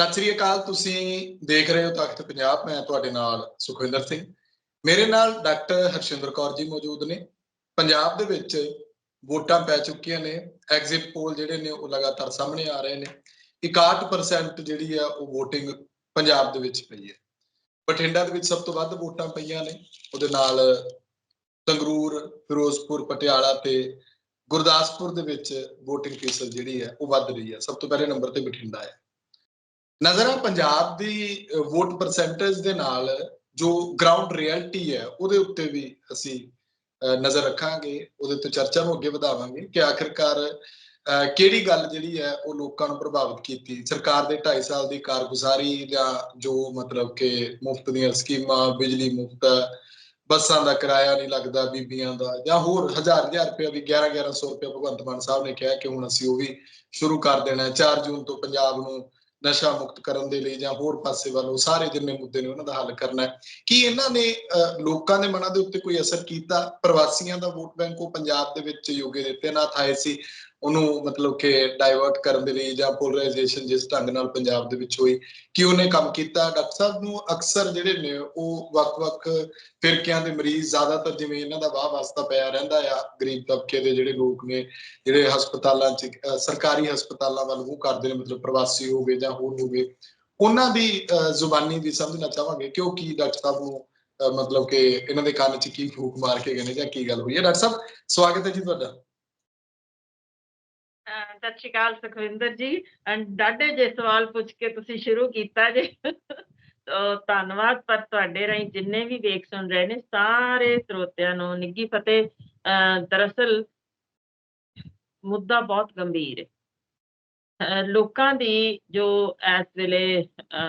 ਸਤਿ ਸ੍ਰੀ ਅਕਾਲ, ਤੁਸੀਂ ਦੇਖ ਰਹੇ ਹੋ ਤਖਤ ਪੰਜਾਬ, ਮੈਂ ਤੁਹਾਡੇ ਨਾਲ ਸੁਖਵਿੰਦਰ ਸਿੰਘ। ਮੇਰੇ ਨਾਲ ਡਾਕਟਰ ਹਰਸ਼ਿੰਦਰ ਕੌਰ ਜੀ ਮੌਜੂਦ ਨੇ। ਪੰਜਾਬ ਦੇ ਵਿੱਚ ਵੋਟਾਂ ਪੈ ਚੁੱਕੀਆਂ ਨੇ। ਐਗਜ਼ਿਟ ਪੋਲ ਜਿਹੜੇ ਨੇ, ਉਹ ਲਗਾਤਾਰ ਸਾਹਮਣੇ ਆ ਰਹੇ ਨੇ। 61% ਜਿਹੜੀ ਆ, ਉਹ VOTING ਪੰਜਾਬ ਦੇ ਵਿੱਚ ਪਈ ਹੈ। ਬਠਿੰਡਾ ਦੇ ਵਿੱਚ ਸਭ ਤੋਂ ਵੱਧ ਵੋਟਾਂ ਪਈਆਂ ਨੇ। ਉਹਦੇ ਨਾਲ ਸੰਗਰੂਰ, ਫਿਰੋਜ਼ਪੁਰ, ਪਟਿਆਲਾ ਤੇ ਗੁਰਦਾਸਪੁਰ ਦੇ ਵਿੱਚ VOTING ਫੀਸਦ ਜਿਹੜੀ ਹੈ, ਉਹ ਵੱਧ ਰਹੀ ਹੈ। ਸਭ ਤੋਂ ਪਹਿਲੇ ਨੰਬਰ ਤੇ ਬਠਿੰਡਾ ਹੈ। ਨਜ਼ਰ ਆ ਪੰਜਾਬ ਦੀ ਵੋਟ ਪਰਸੈਂਟੇਜ ਦੇ ਨਾਲ ਜੋ ਗਰਾਊਂਡ ਰਿਐਲਿਟੀ ਹੈ, ਉਹਦੇ ਉੱਤੇ ਵੀ ਅਸੀਂ ਨਜ਼ਰ ਰੱਖਾਂਗੇ, ਉਹਦੇ ਉੱਤੇ ਚਰਚਾ ਨੂੰ ਅੱਗੇ ਵਧਾਵਾਂਗੇ ਕਿ ਆਖਿਰਕਾਰ ਕਿਹੜੀ ਗੱਲ ਜਿਹੜੀ ਹੈ, ਉਹ ਲੋਕਾਂ ਨੂੰ ਪ੍ਰਭਾਵਿਤ ਕੀਤੀ? ਸਰਕਾਰ ਦੇ 2.5 ਸਾਲ ਦੀ ਕਾਰਗੁਜ਼ਾਰੀ ਜਾਂ ਜੋ ਮਤਲਬ ਕਿ ਮੁਫਤ ਦੀਆਂ ਸਕੀਮਾਂ, ਬਿਜਲੀ ਮੁਫਤ, ਬੱਸਾਂ ਦਾ ਕਿਰਾਇਆ ਨਹੀਂ ਲੱਗਦਾ, ਬੀਬੀਆਂ ਦਾ ਜਾਂ ਹੋਰ ਹਜ਼ਾਰ ਹਜ਼ਾਰ ਰੁਪਏ ਵੀ 11 1100 ਰੁਪਏ ਭਗਵੰਤ ਮਾਨ ਸਾਹਿਬ ਨੇ ਕਿਹਾ ਕਿ ਹੁਣ ਅਸੀਂ ਉਹ ਵੀ ਸ਼ੁਰੂ ਕਰ ਦੇਣਾ ਹੈ। 4 ਜੂਨ ਤੋਂ ਪੰਜਾਬ ਨੂੰ ਨਸ਼ਾ ਮੁਕਤ ਕਰਨ ਦੇ ਲਈ ਜਾਂ ਹੋਰ ਪਾਸੇ ਵੱਲੋਂ ਸਾਰੇ ਜਿੰਨੇ ਮੁੱਦੇ ਨੇ ਉਹਨਾਂ ਦਾ ਹੱਲ ਕਰਨਾ ਹੈ। ਕੀ ਇਹਨਾਂ ਨੇ ਅਹ, ਲੋਕਾਂ ਦੇ ਮਨਾਂ ਦੇ ਉੱਤੇ ਕੋਈ ਅਸਰ ਕੀਤਾ? ਪ੍ਰਵਾਸੀਆਂ ਦਾ ਵੋਟ ਬੈਂਕ ਉਹ ਪੰਜਾਬ ਦੇ ਵਿੱਚ ਯੋਗੀ ਆਦਿੱਤਿਆਨਾਥ ਆਏ ਸੀ। ਉਹਨੂੰ ਮਤਲਬ ਕਿ ਡਾਇਵਰਟ ਕਰਨ ਦੇ ਲਈ ਜਾਂ ਪੋਲਰਾਈਜੇਸ਼ਨ ਜਿਸ ਢੰਗ ਨਾਲ ਪੰਜਾਬ ਦੇ ਵਿੱਚ ਹੋਈ ਕਿ ਉਹਨੇ ਕੰਮ ਕੀਤਾ? ਡਾਕਟਰ ਸਾਹਿਬ ਨੂੰ ਅਕਸਰ ਜਿਹੜੇ ਨੇ ਉਹ ਵੱਖ-ਵੱਖ ਫਿਰਕਿਆਂ ਦੇ ਮਰੀਜ਼ ਜ਼ਿਆਦਾਤਰ ਜਿਵੇਂ ਇਹਨਾਂ ਦਾ ਵਾਹ ਵਾਸਤਾ ਪਿਆ ਰਹਿੰਦਾ ਆ ਗਰੀਬ ਤਬਕੇ ਦੇ ਜਿਹੜੇ ਲੋਕ ਨੇ ਜਿਹੜੇ ਹਸਪਤਾਲਾਂ 'ਚ ਸਰਕਾਰੀ ਹਸਪਤਾਲਾਂ ਵੱਲ ਮੂੰਹ ਕਰਦੇ ਨੇ ਮਤਲਬ ਪ੍ਰਵਾਸੀ ਹੋ ਗਏ ਜਾਂ ਹੋਰ ਹੋ ਗਏ ਉਹਨਾਂ ਦੀ ਅਹ, ਜ਼ੁਬਾਨੀ ਵੀ ਸਮਝਣਾ ਚਾਹਾਂਗੇ ਕਿ ਉਹ ਕੀ ਡਾਕਟਰ ਸਾਹਿਬ ਨੂੰ ਮਤਲਬ ਕਿ ਇਹਨਾਂ ਦੇ ਕੰਨ 'ਚ ਕੀ ਫੂਕ ਮਾਰ ਕੇ ਗਏ ਨੇ ਜਾਂ ਕੀ ਗੱਲ ਹੋਈ ਹੈ? ਡਾਕਟਰ ਸਾਹਿਬ ਸਵਾਗਤ ਹੈ ਜੀ ਤੁਹਾਡਾ। ਸਤਿ ਸ਼੍ਰੀ ਅਕਾਲ ਸੁਖਵਿੰਦਰ ਜੀ ਅਹ ਡਾਢੇ ਜੇ ਸਵਾਲ ਪੁੱਛ ਕੇ ਤੁਸੀਂ ਸ਼ੁਰੂ ਕੀਤਾ ਜੇ। ਧੰਨਵਾਦ, ਪਰ ਤੁਹਾਡੇ ਰਾਹੀਂ ਜਿੰਨੇ ਵੀ ਵੇਖ ਸੁਣ ਰਹੇ ਨੇ, ਸਾਰੇ ਸਰੋਤਿਆਂ ਨੂੰ ਨਿੱਗੀ ਫਤਿਹ ਦਰਅਸਲ ਮੁੱਦਾ ਬਹੁਤ ਗੰਭੀਰ ਹੈ। ਲੋਕਾਂ ਦੀ ਜੋ ਇਸ ਵੇਲੇ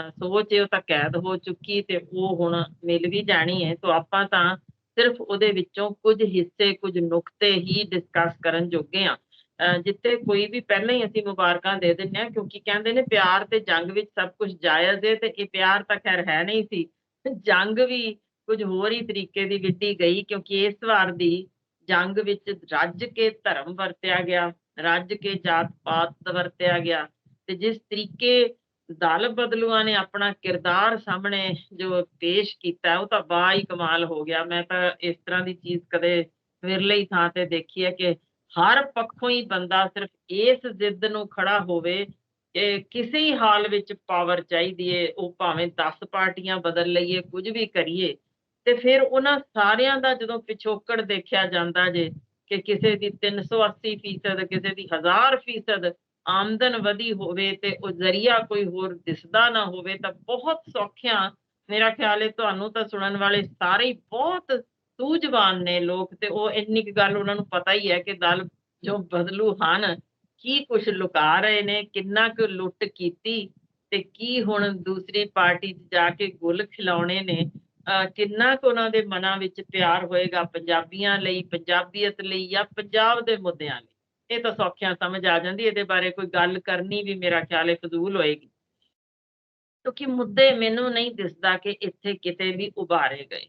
ਸੋਚ ਹੈ, ਉਹ ਤਾਂ ਕੈਦ ਹੋ ਚੁੱਕੀ ਤੇ ਉਹ ਹੁਣ ਮਿਲ ਵੀ ਜਾਣੀ ਹੈ। ਸੋ ਆਪਾਂ ਤਾਂ ਸਿਰਫ ਉਹਦੇ ਵਿੱਚੋਂ ਕੁਝ ਹਿੱਸੇ, ਕੁਝ ਨੁਕਤੇ ਹੀ ਡਿਸਕਸ ਕਰਨ ਜੋਗੇ ਆ ਅਹ ਜਿੱਥੇ ਕੋਈ ਵੀ ਪਹਿਲਾਂ ਹੀ ਅਸੀਂ ਮੁਬਾਰਕਾਂ ਦੇ ਦਿੰਦੇ ਆ ਕਿਉਂਕਿ ਕਹਿੰਦੇ ਨੇ ਪਿਆਰ ਤੇ ਜੰਗ ਵਿੱਚ ਸਭ ਕੁਝ ਜਾਇਜ਼ ਹੈ ਤੇ ਇਹ ਪਿਆਰ ਤਾਂ ਖੈਰ ਹੈ ਨਹੀਂ ਸੀ। ਜੰਗ ਵੀ ਕੁਝ ਹੋਰ ਹੀ ਤਰੀਕੇ ਦੀ ਵਿੱਢੀ ਗਈ, ਕਿਉਂਕਿ ਇਸ ਵਾਰ ਦੀ ਜੰਗ ਵਿੱਚ ਰੱਜ ਕੇ ਧਰਮ ਵਰਤਿਆ ਗਿਆ, ਰੱਜ ਕੇ ਜਾਤ ਪਾਤ ਵਰਤਿਆ ਗਿਆ ਤੇ ਜਿਸ ਤਰੀਕੇ ਦਲ ਬਦਲੂਆਂ ਨੇ ਆਪਣਾ ਕਿਰਦਾਰ ਸਾਹਮਣੇ ਜੋ ਪੇਸ਼ ਕੀਤਾ, ਉਹ ਤਾਂ ਬਾ ਹੀ ਕਮਾਲ ਹੋ ਗਿਆ। ਮੈਂ ਤਾਂ ਇਸ ਤਰ੍ਹਾਂ ਦੀ ਚੀਜ਼ ਕਦੇ ਵਿਰਲੇ ਹੀ ਥਾਂ ਤੇ ਦੇਖੀ ਹੈ ਕਿ ਹਰ ਪੱਖੋਂ ਹੀ ਬੰਦਾ ਸਿਰਫ ਇਸ ਜ਼ਿੱਦ ਨੂੰ ਖੜਾ ਹੋਵੇ ਕਿ ਕਿਸੇ ਹੀ ਹਾਲ ਵਿੱਚ ਪਾਵਰ ਚਾਹੀਦੀ ਏ, ਉਹ ਭਾਵੇਂ 10 ਪਾਰਟੀਆਂ ਬਦਲ ਲਈਏ, ਕੁਝ ਵੀ ਕਰੀਏ, ਤੇ ਫਿਰ ਉਹਨਾਂ ਸਾਰਿਆਂ ਦਾ ਜਦੋਂ ਪਿਛੋਕੜ ਦੇਖਿਆ ਜਾਂਦਾ ਜੇ ਕਿ ਕਿਸੇ ਦੀ 380 ਫੀਸਦ, ਕਿਸੇ ਦੀ 1000 ਫੀਸਦ ਆਮਦਨ ਵਧੀ ਹੋਵੇ ਤੇ ਉਹ ਜ਼ਰੀਆ ਕੋਈ ਹੋਰ ਦਿਸਦਾ ਨਾ ਹੋਵੇ, ਤਾਂ ਬਹੁਤ ਸੌਖਿਆਂ, ਮੇਰਾ ਖਿਆਲ ਹੈ ਤੁਹਾਨੂੰ ਤਾਂ ਸੁਣਨ ਵਾਲੇ ਸਾਰੇ ਹੀ ਬਹੁਤ ਸੂਝਵਾਨ ਨੇ ਲੋਕ ਤੇ ਉਹ ਇੰਨੀ ਕੁ ਗੱਲ ਉਹਨਾਂ ਨੂੰ ਪਤਾ ਹੀ ਹੈ ਕਿ ਦਲ ਜੋ ਬਦਲੂ ਹਨ। ਕੀ ਕੁਝ ਲੁਕਾ ਰਹੇ ਨੇ, ਕਿੰਨਾ ਕੁ ਲੁੱਟ ਕੀਤੀ ਤੇ ਕੀ ਹੁਣ ਦੂਸਰੀ ਪਾਰਟੀ 'ਚ ਜਾ ਕੇ ਗੁੱਲ ਖਿਲਾਉਣੇ ਨੇ। ਕਿੰਨਾ ਕੁ ਉਹਨਾਂ ਦੇ ਮਨਾਂ ਵਿੱਚ ਪਿਆਰ ਹੋਏਗਾ ਪੰਜਾਬੀਆਂ ਲਈ, ਪੰਜਾਬੀਅਤ ਲਈ ਜਾਂ ਪੰਜਾਬ ਦੇ ਮੁੱਦਿਆਂ ਲਈ? ਇਹ ਤਾਂ ਸੌਖਿਆਂ ਸਮਝ ਆ ਜਾਂਦੀ, ਇਹਦੇ ਬਾਰੇ ਕੋਈ ਗੱਲ ਕਰਨੀ ਵੀ ਮੇਰਾ ਖਿਆਲ ਹੈ ਫਜ਼ੂਲ ਹੋਏਗੀ। ਕਿਉਂਕਿ ਮੁੱਦੇ ਮੈਨੂੰ ਨਹੀਂ ਦਿਸਦਾ ਕਿ ਇੱਥੇ ਕਿਤੇ ਵੀ ਉਭਾਰੇ ਗਏ।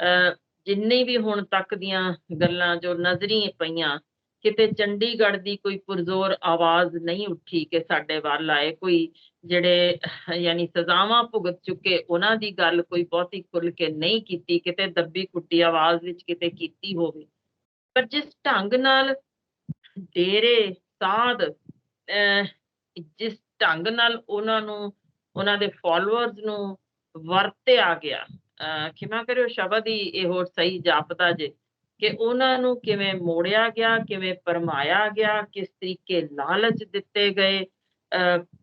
ਅਹ ਜਿੰਨੇ ਵੀ ਹੁਣ ਤੱਕ ਦੀਆਂ ਗੱਲਾਂ ਜੋ ਨਜ਼ਰੀ ਪਈਆਂ, ਕਿਤੇ ਚੰਡੀਗੜ੍ਹ ਦੀ ਕੋਈ ਪੁਰਜ਼ੋਰ ਆਵਾਜ਼ ਨਹੀਂ ਉੱਠੀ ਕਿ ਸਾਡੇ ਵੱਲ ਆਏ, ਕੋਈ ਜਿਹੜੇ ਯਾਨੀ ਸਜ਼ਾਵਾਂ ਭੁਗਤ ਚੁੱਕੇ, ਉਹਨਾਂ ਦੀ ਗੱਲ ਕੋਈ ਬਹੁਤੀ ਖੁੱਲ ਕੇ ਨਹੀਂ ਕੀਤੀ, ਕਿਤੇ ਦੱਬੀ ਕੁੱਟੀ ਆਵਾਜ਼ ਵਿੱਚ ਕਿਤੇ ਕੀਤੀ ਹੋਵੇ। ਪਰ ਜਿਸ ਢੰਗ ਨਾਲ ਡੇਰੇ, ਸਾਧ, ਅਹ ਜਿਸ ਢੰਗ ਨਾਲ ਉਹਨਾਂ ਨੂੰ, ਉਹਨਾਂ ਦੇ ਫਾਲੋਅਰਸ ਨੂੰ ਵਰਤਿਆ ਗਿਆ ਖਿਮਾ ਕਰਿਓ ਸ਼ਬਦ ਹੀ ਇਹੋ ਸਹੀ ਜਾਪਦਾ ਜੇ ਕਿ ਉਹਨਾਂ ਨੂੰ ਕਿਵੇਂ ਮੋੜਿਆ ਗਿਆ, ਕਿਵੇਂ ਪਰਮਾਇਆ ਗਿਆ, ਕਿਸ ਤਰੀਕੇ ਲਾਲਚ ਦਿੱਤੇ ਗਏ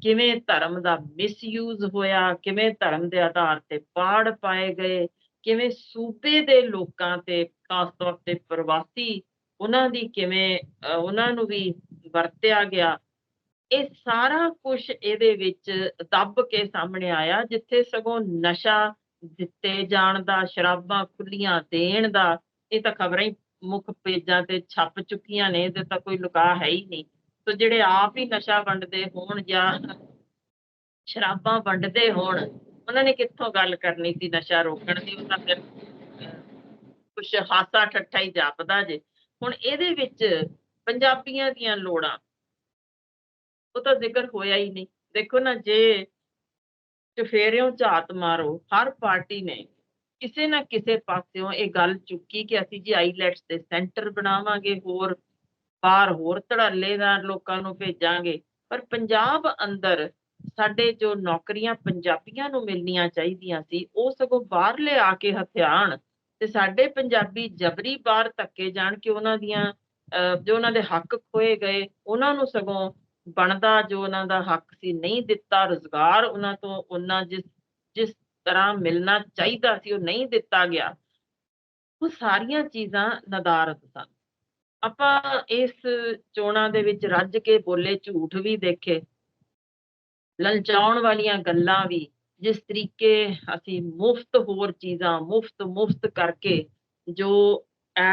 ਕਿਵੇਂ ਧਰਮ ਦਾ ਮਿਸਯੂਜ਼ ਹੋਇਆ, ਕਿਵੇਂ ਧਰਮ ਦੇ ਆਧਾਰ ਤੇ ਪਾੜ ਪਾਏ ਗਏ, ਕਿਵੇਂ ਸੂਬੇ ਦੇ ਲੋਕਾਂ ਤੇ, ਖਾਸ ਤੌਰ ਤੇ ਪ੍ਰਵਾਸੀ ਉਹਨਾਂ ਦੀ ਕਿਵੇਂ ਉਹਨਾਂ ਨੂੰ ਵੀ ਵਰਤਿਆ ਗਿਆ। ਇਹ ਸਾਰਾ ਕੁਝ ਇਹਦੇ ਵਿੱਚ ਦੱਬ ਕੇ ਸਾਹਮਣੇ ਆਇਆ, ਜਿੱਥੇ ਸਗੋਂ ਨਸ਼ਾ ਦਿੱਤੇ ਜਾਣ ਦਾ, ਸ਼ਰਾਬਾਂ ਖੁੱਲੀਆਂ ਦੇਣ ਦਾ, ਇਹ ਤਾਂ ਖਬਰਾਂ ਹੀ ਮੁੱਖ ਪੇਜਾਂ ਤੇ ਛਪ ਚੁੱਕੀਆਂ ਨੇ, ਇਹਦੇ ਤਾਂ ਕੋਈ ਲੁਕਾ ਹੈ ਹੀ ਨਹੀਂ। ਸੋ ਜਿਹੜੇ ਆਪ ਹੀ ਨਸ਼ਾ ਵੰਡਦੇ ਹੋਣ ਜਾਂ ਸ਼ਰਾਬਾਂ ਵੰਡਦੇ ਹੋਣ, ਉਹਨਾਂ ਨੇ ਕਿੱਥੋਂ ਗੱਲ ਕਰਨੀ ਸੀ ਨਸ਼ਾ ਰੋਕਣ ਦੀ? ਉਹ ਤਾਂ ਫਿਰ ਕੁਛ ਹਾਸਾ ਠੱਠਾ ਹੀ ਜਾਪਦਾ ਜੇ। ਹੁਣ ਇਹਦੇ ਵਿੱਚ ਪੰਜਾਬੀਆਂ ਦੀਆਂ ਲੋੜਾਂ, ਉਹ ਤਾਂ ਜ਼ਿਕਰ ਹੋਇਆ ਹੀ ਨਹੀਂ। ਦੇਖੋ ਨਾ ਜੇ ਚੁਫੇਰਿਓਂ ਝਾਤ ਮਾਰੋ ਹਰ ਪਾਰਟੀ ਨੇ ਕਿਸੇ ਨਾ ਕਿਸੇ ਪਾਸਿਓਂ ਇਹ ਗੱਲ ਚੁੱਕੀ ਕਿ ਅਸੀਂ ਜੀ ਆਈਲੈਟਸ ਦੇ ਸੈਂਟਰ ਬਣਾਵਾਂਗੇ ਹੋਰ ਬਾਹਰ ਹੋਰ ਧੜੱਲੇਦਾਰ ਲੋਕਾਂ ਨੂੰ ਭੇਜਾਂਗੇ। ਪਰ ਪੰਜਾਬ ਅੰਦਰ ਸਾਡੇ ਜੋ ਨੌਕਰੀਆਂ ਪੰਜਾਬੀਆਂ ਨੂੰ ਮਿਲਣੀਆਂ ਚਾਹੀਦੀਆਂ ਸੀ ਉਹ ਸਗੋਂ ਬਾਹਰਲੇ ਆ ਕੇ ਹਥਿਆਣ ਤੇ ਸਾਡੇ ਪੰਜਾਬੀ ਜਬਰੀ ਬਾਹਰ ਧੱਕੇ ਜਾਣ ਕਿ ਉਹਨਾਂ ਦੀਆਂ ਅਹ, ਜੋ ਉਹਨਾਂ ਦੇ ਹੱਕ ਖੋਏ ਗਏ ਉਹਨਾਂ ਨੂੰ ਸਗੋਂ ਬਣਦਾ ਜੋ ਉਹਨਾਂ ਦਾ ਹੱਕ ਸੀ, ਨਹੀਂ ਦਿੱਤਾ ਰੁਜ਼ਗਾਰ ਉਹਨਾਂ ਤੋਂ, ਉਹਨਾਂ ਜਿਸ ਜਿਸ ਤਰ੍ਹਾਂ ਮਿਲਣਾ ਚਾਹੀਦਾ ਸੀ, ਉਹ ਨਹੀਂ ਦਿੱਤਾ ਗਿਆ। ਉਹ ਸਾਰੀਆਂ ਚੀਜ਼ਾਂ ਨਦਾਰਦ ਸਨ। ਆਪਾਂ ਇਸ ਚੋਣਾਂ ਦੇ ਵਿੱਚ ਰੱਜ ਕੇ ਬੋਲੇ, ਝੂਠ ਵੀ ਦੇਖੇ, ਲਲਚਾਉਣ ਵਾਲੀਆਂ ਗੱਲਾਂ ਵੀ, ਜਿਸ ਤਰੀਕੇ ਅਸੀਂ ਮੁਫਤ ਹੋਰ ਚੀਜ਼ਾਂ, ਮੁਫਤ ਮੁਫਤ ਕਰਕੇ ਜੋ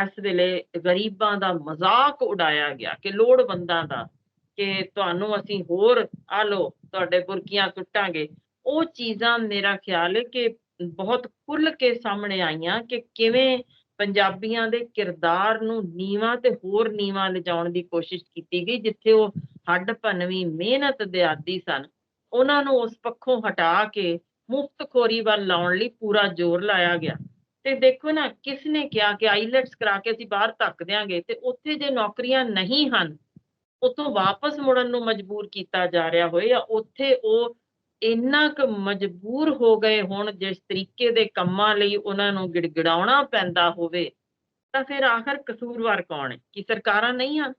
ਇਸ ਵੇਲੇ ਗਰੀਬਾਂ ਦਾ ਮਜ਼ਾਕ ਉਡਾਇਆ ਗਿਆ, ਕਿ ਲੋੜਵੰਦਾਂ ਦਾ ਕਿ ਤੁਹਾਨੂੰ ਅਸੀਂ ਹੋਰ ਆ ਲੋ ਤੁਹਾਡੇ ਬੁਰਕੀਆਂ ਸੁੱਟਾਂਗੇ ਉਹ ਚੀਜ਼ਾਂ ਮੇਰਾ ਖਿਆਲ ਹੈ ਕਿ ਬਹੁਤ ਖੁੱਲ ਕੇ ਸਾਹਮਣੇ ਆਈਆਂ ਕਿ ਕਿਵੇਂ ਪੰਜਾਬੀਆਂ ਦੇ ਕਿਰਦਾਰ ਨੂੰ ਨੀਵਾਂ ਤੇ ਹੋਰ ਨੀਵਾਂ ਲਿਜਾਉਣ ਦੀ ਕੋਸ਼ਿਸ਼ ਕੀਤੀ ਗਈ, ਜਿੱਥੇ ਉਹ ਹੱਡ ਭੰਨਵੀਂ ਮਿਹਨਤ ਦੇ ਆਦੀ ਸਨ। ਉਹਨਾਂ ਨੂੰ ਉਸ ਪੱਖੋਂ ਹਟਾ ਕੇ ਮੁਫਤਖੋਰੀ ਵੱਲ ਲਾਉਣ ਲਈ ਪੂਰਾ ਜ਼ੋਰ ਲਾਇਆ ਗਿਆ। ਤੇ ਦੇਖੋ ਨਾ, ਕਿਸ ਨੇ ਕਿਹਾ ਕਿ ਆਈਲੈਟਸ ਕਰਾ ਕੇ ਅਸੀਂ ਬਾਹਰ ਧੱਕ ਦਿਆਂਗੇ ਤੇ ਉੱਥੇ ਜੇ ਨੌਕਰੀਆਂ ਨਹੀਂ ਹਨ ਉਤੋਂ ਵਾਪਸ ਮੁੜਨ ਨੂੰ ਮਜਬੂਰ ਕੀਤਾ ਜਾ ਰਿਹਾ ਹੋਏ ਜਾਂ ਉੱਥੇ ਉਹ ਇੰਨਾ ਕੁ ਮਜਬੂਰ ਹੋ ਗਏ ਹੁਣ, ਜਿਸ ਤਰੀਕੇ ਦੇ ਕੰਮਾਂ ਲਈ ਉਹਨਾਂ ਨੂੰ ਗਿੜਗਿੜਾਉਣਾ ਪੈਂਦਾ ਹੋਵੇ, ਤਾਂ ਫਿਰ ਆਖਰ ਕਸੂਰਵਾਰ ਕੌਣ ਹੈ? ਕਿ ਸਰਕਾਰਾਂ ਨਹੀਂ ਹਨ?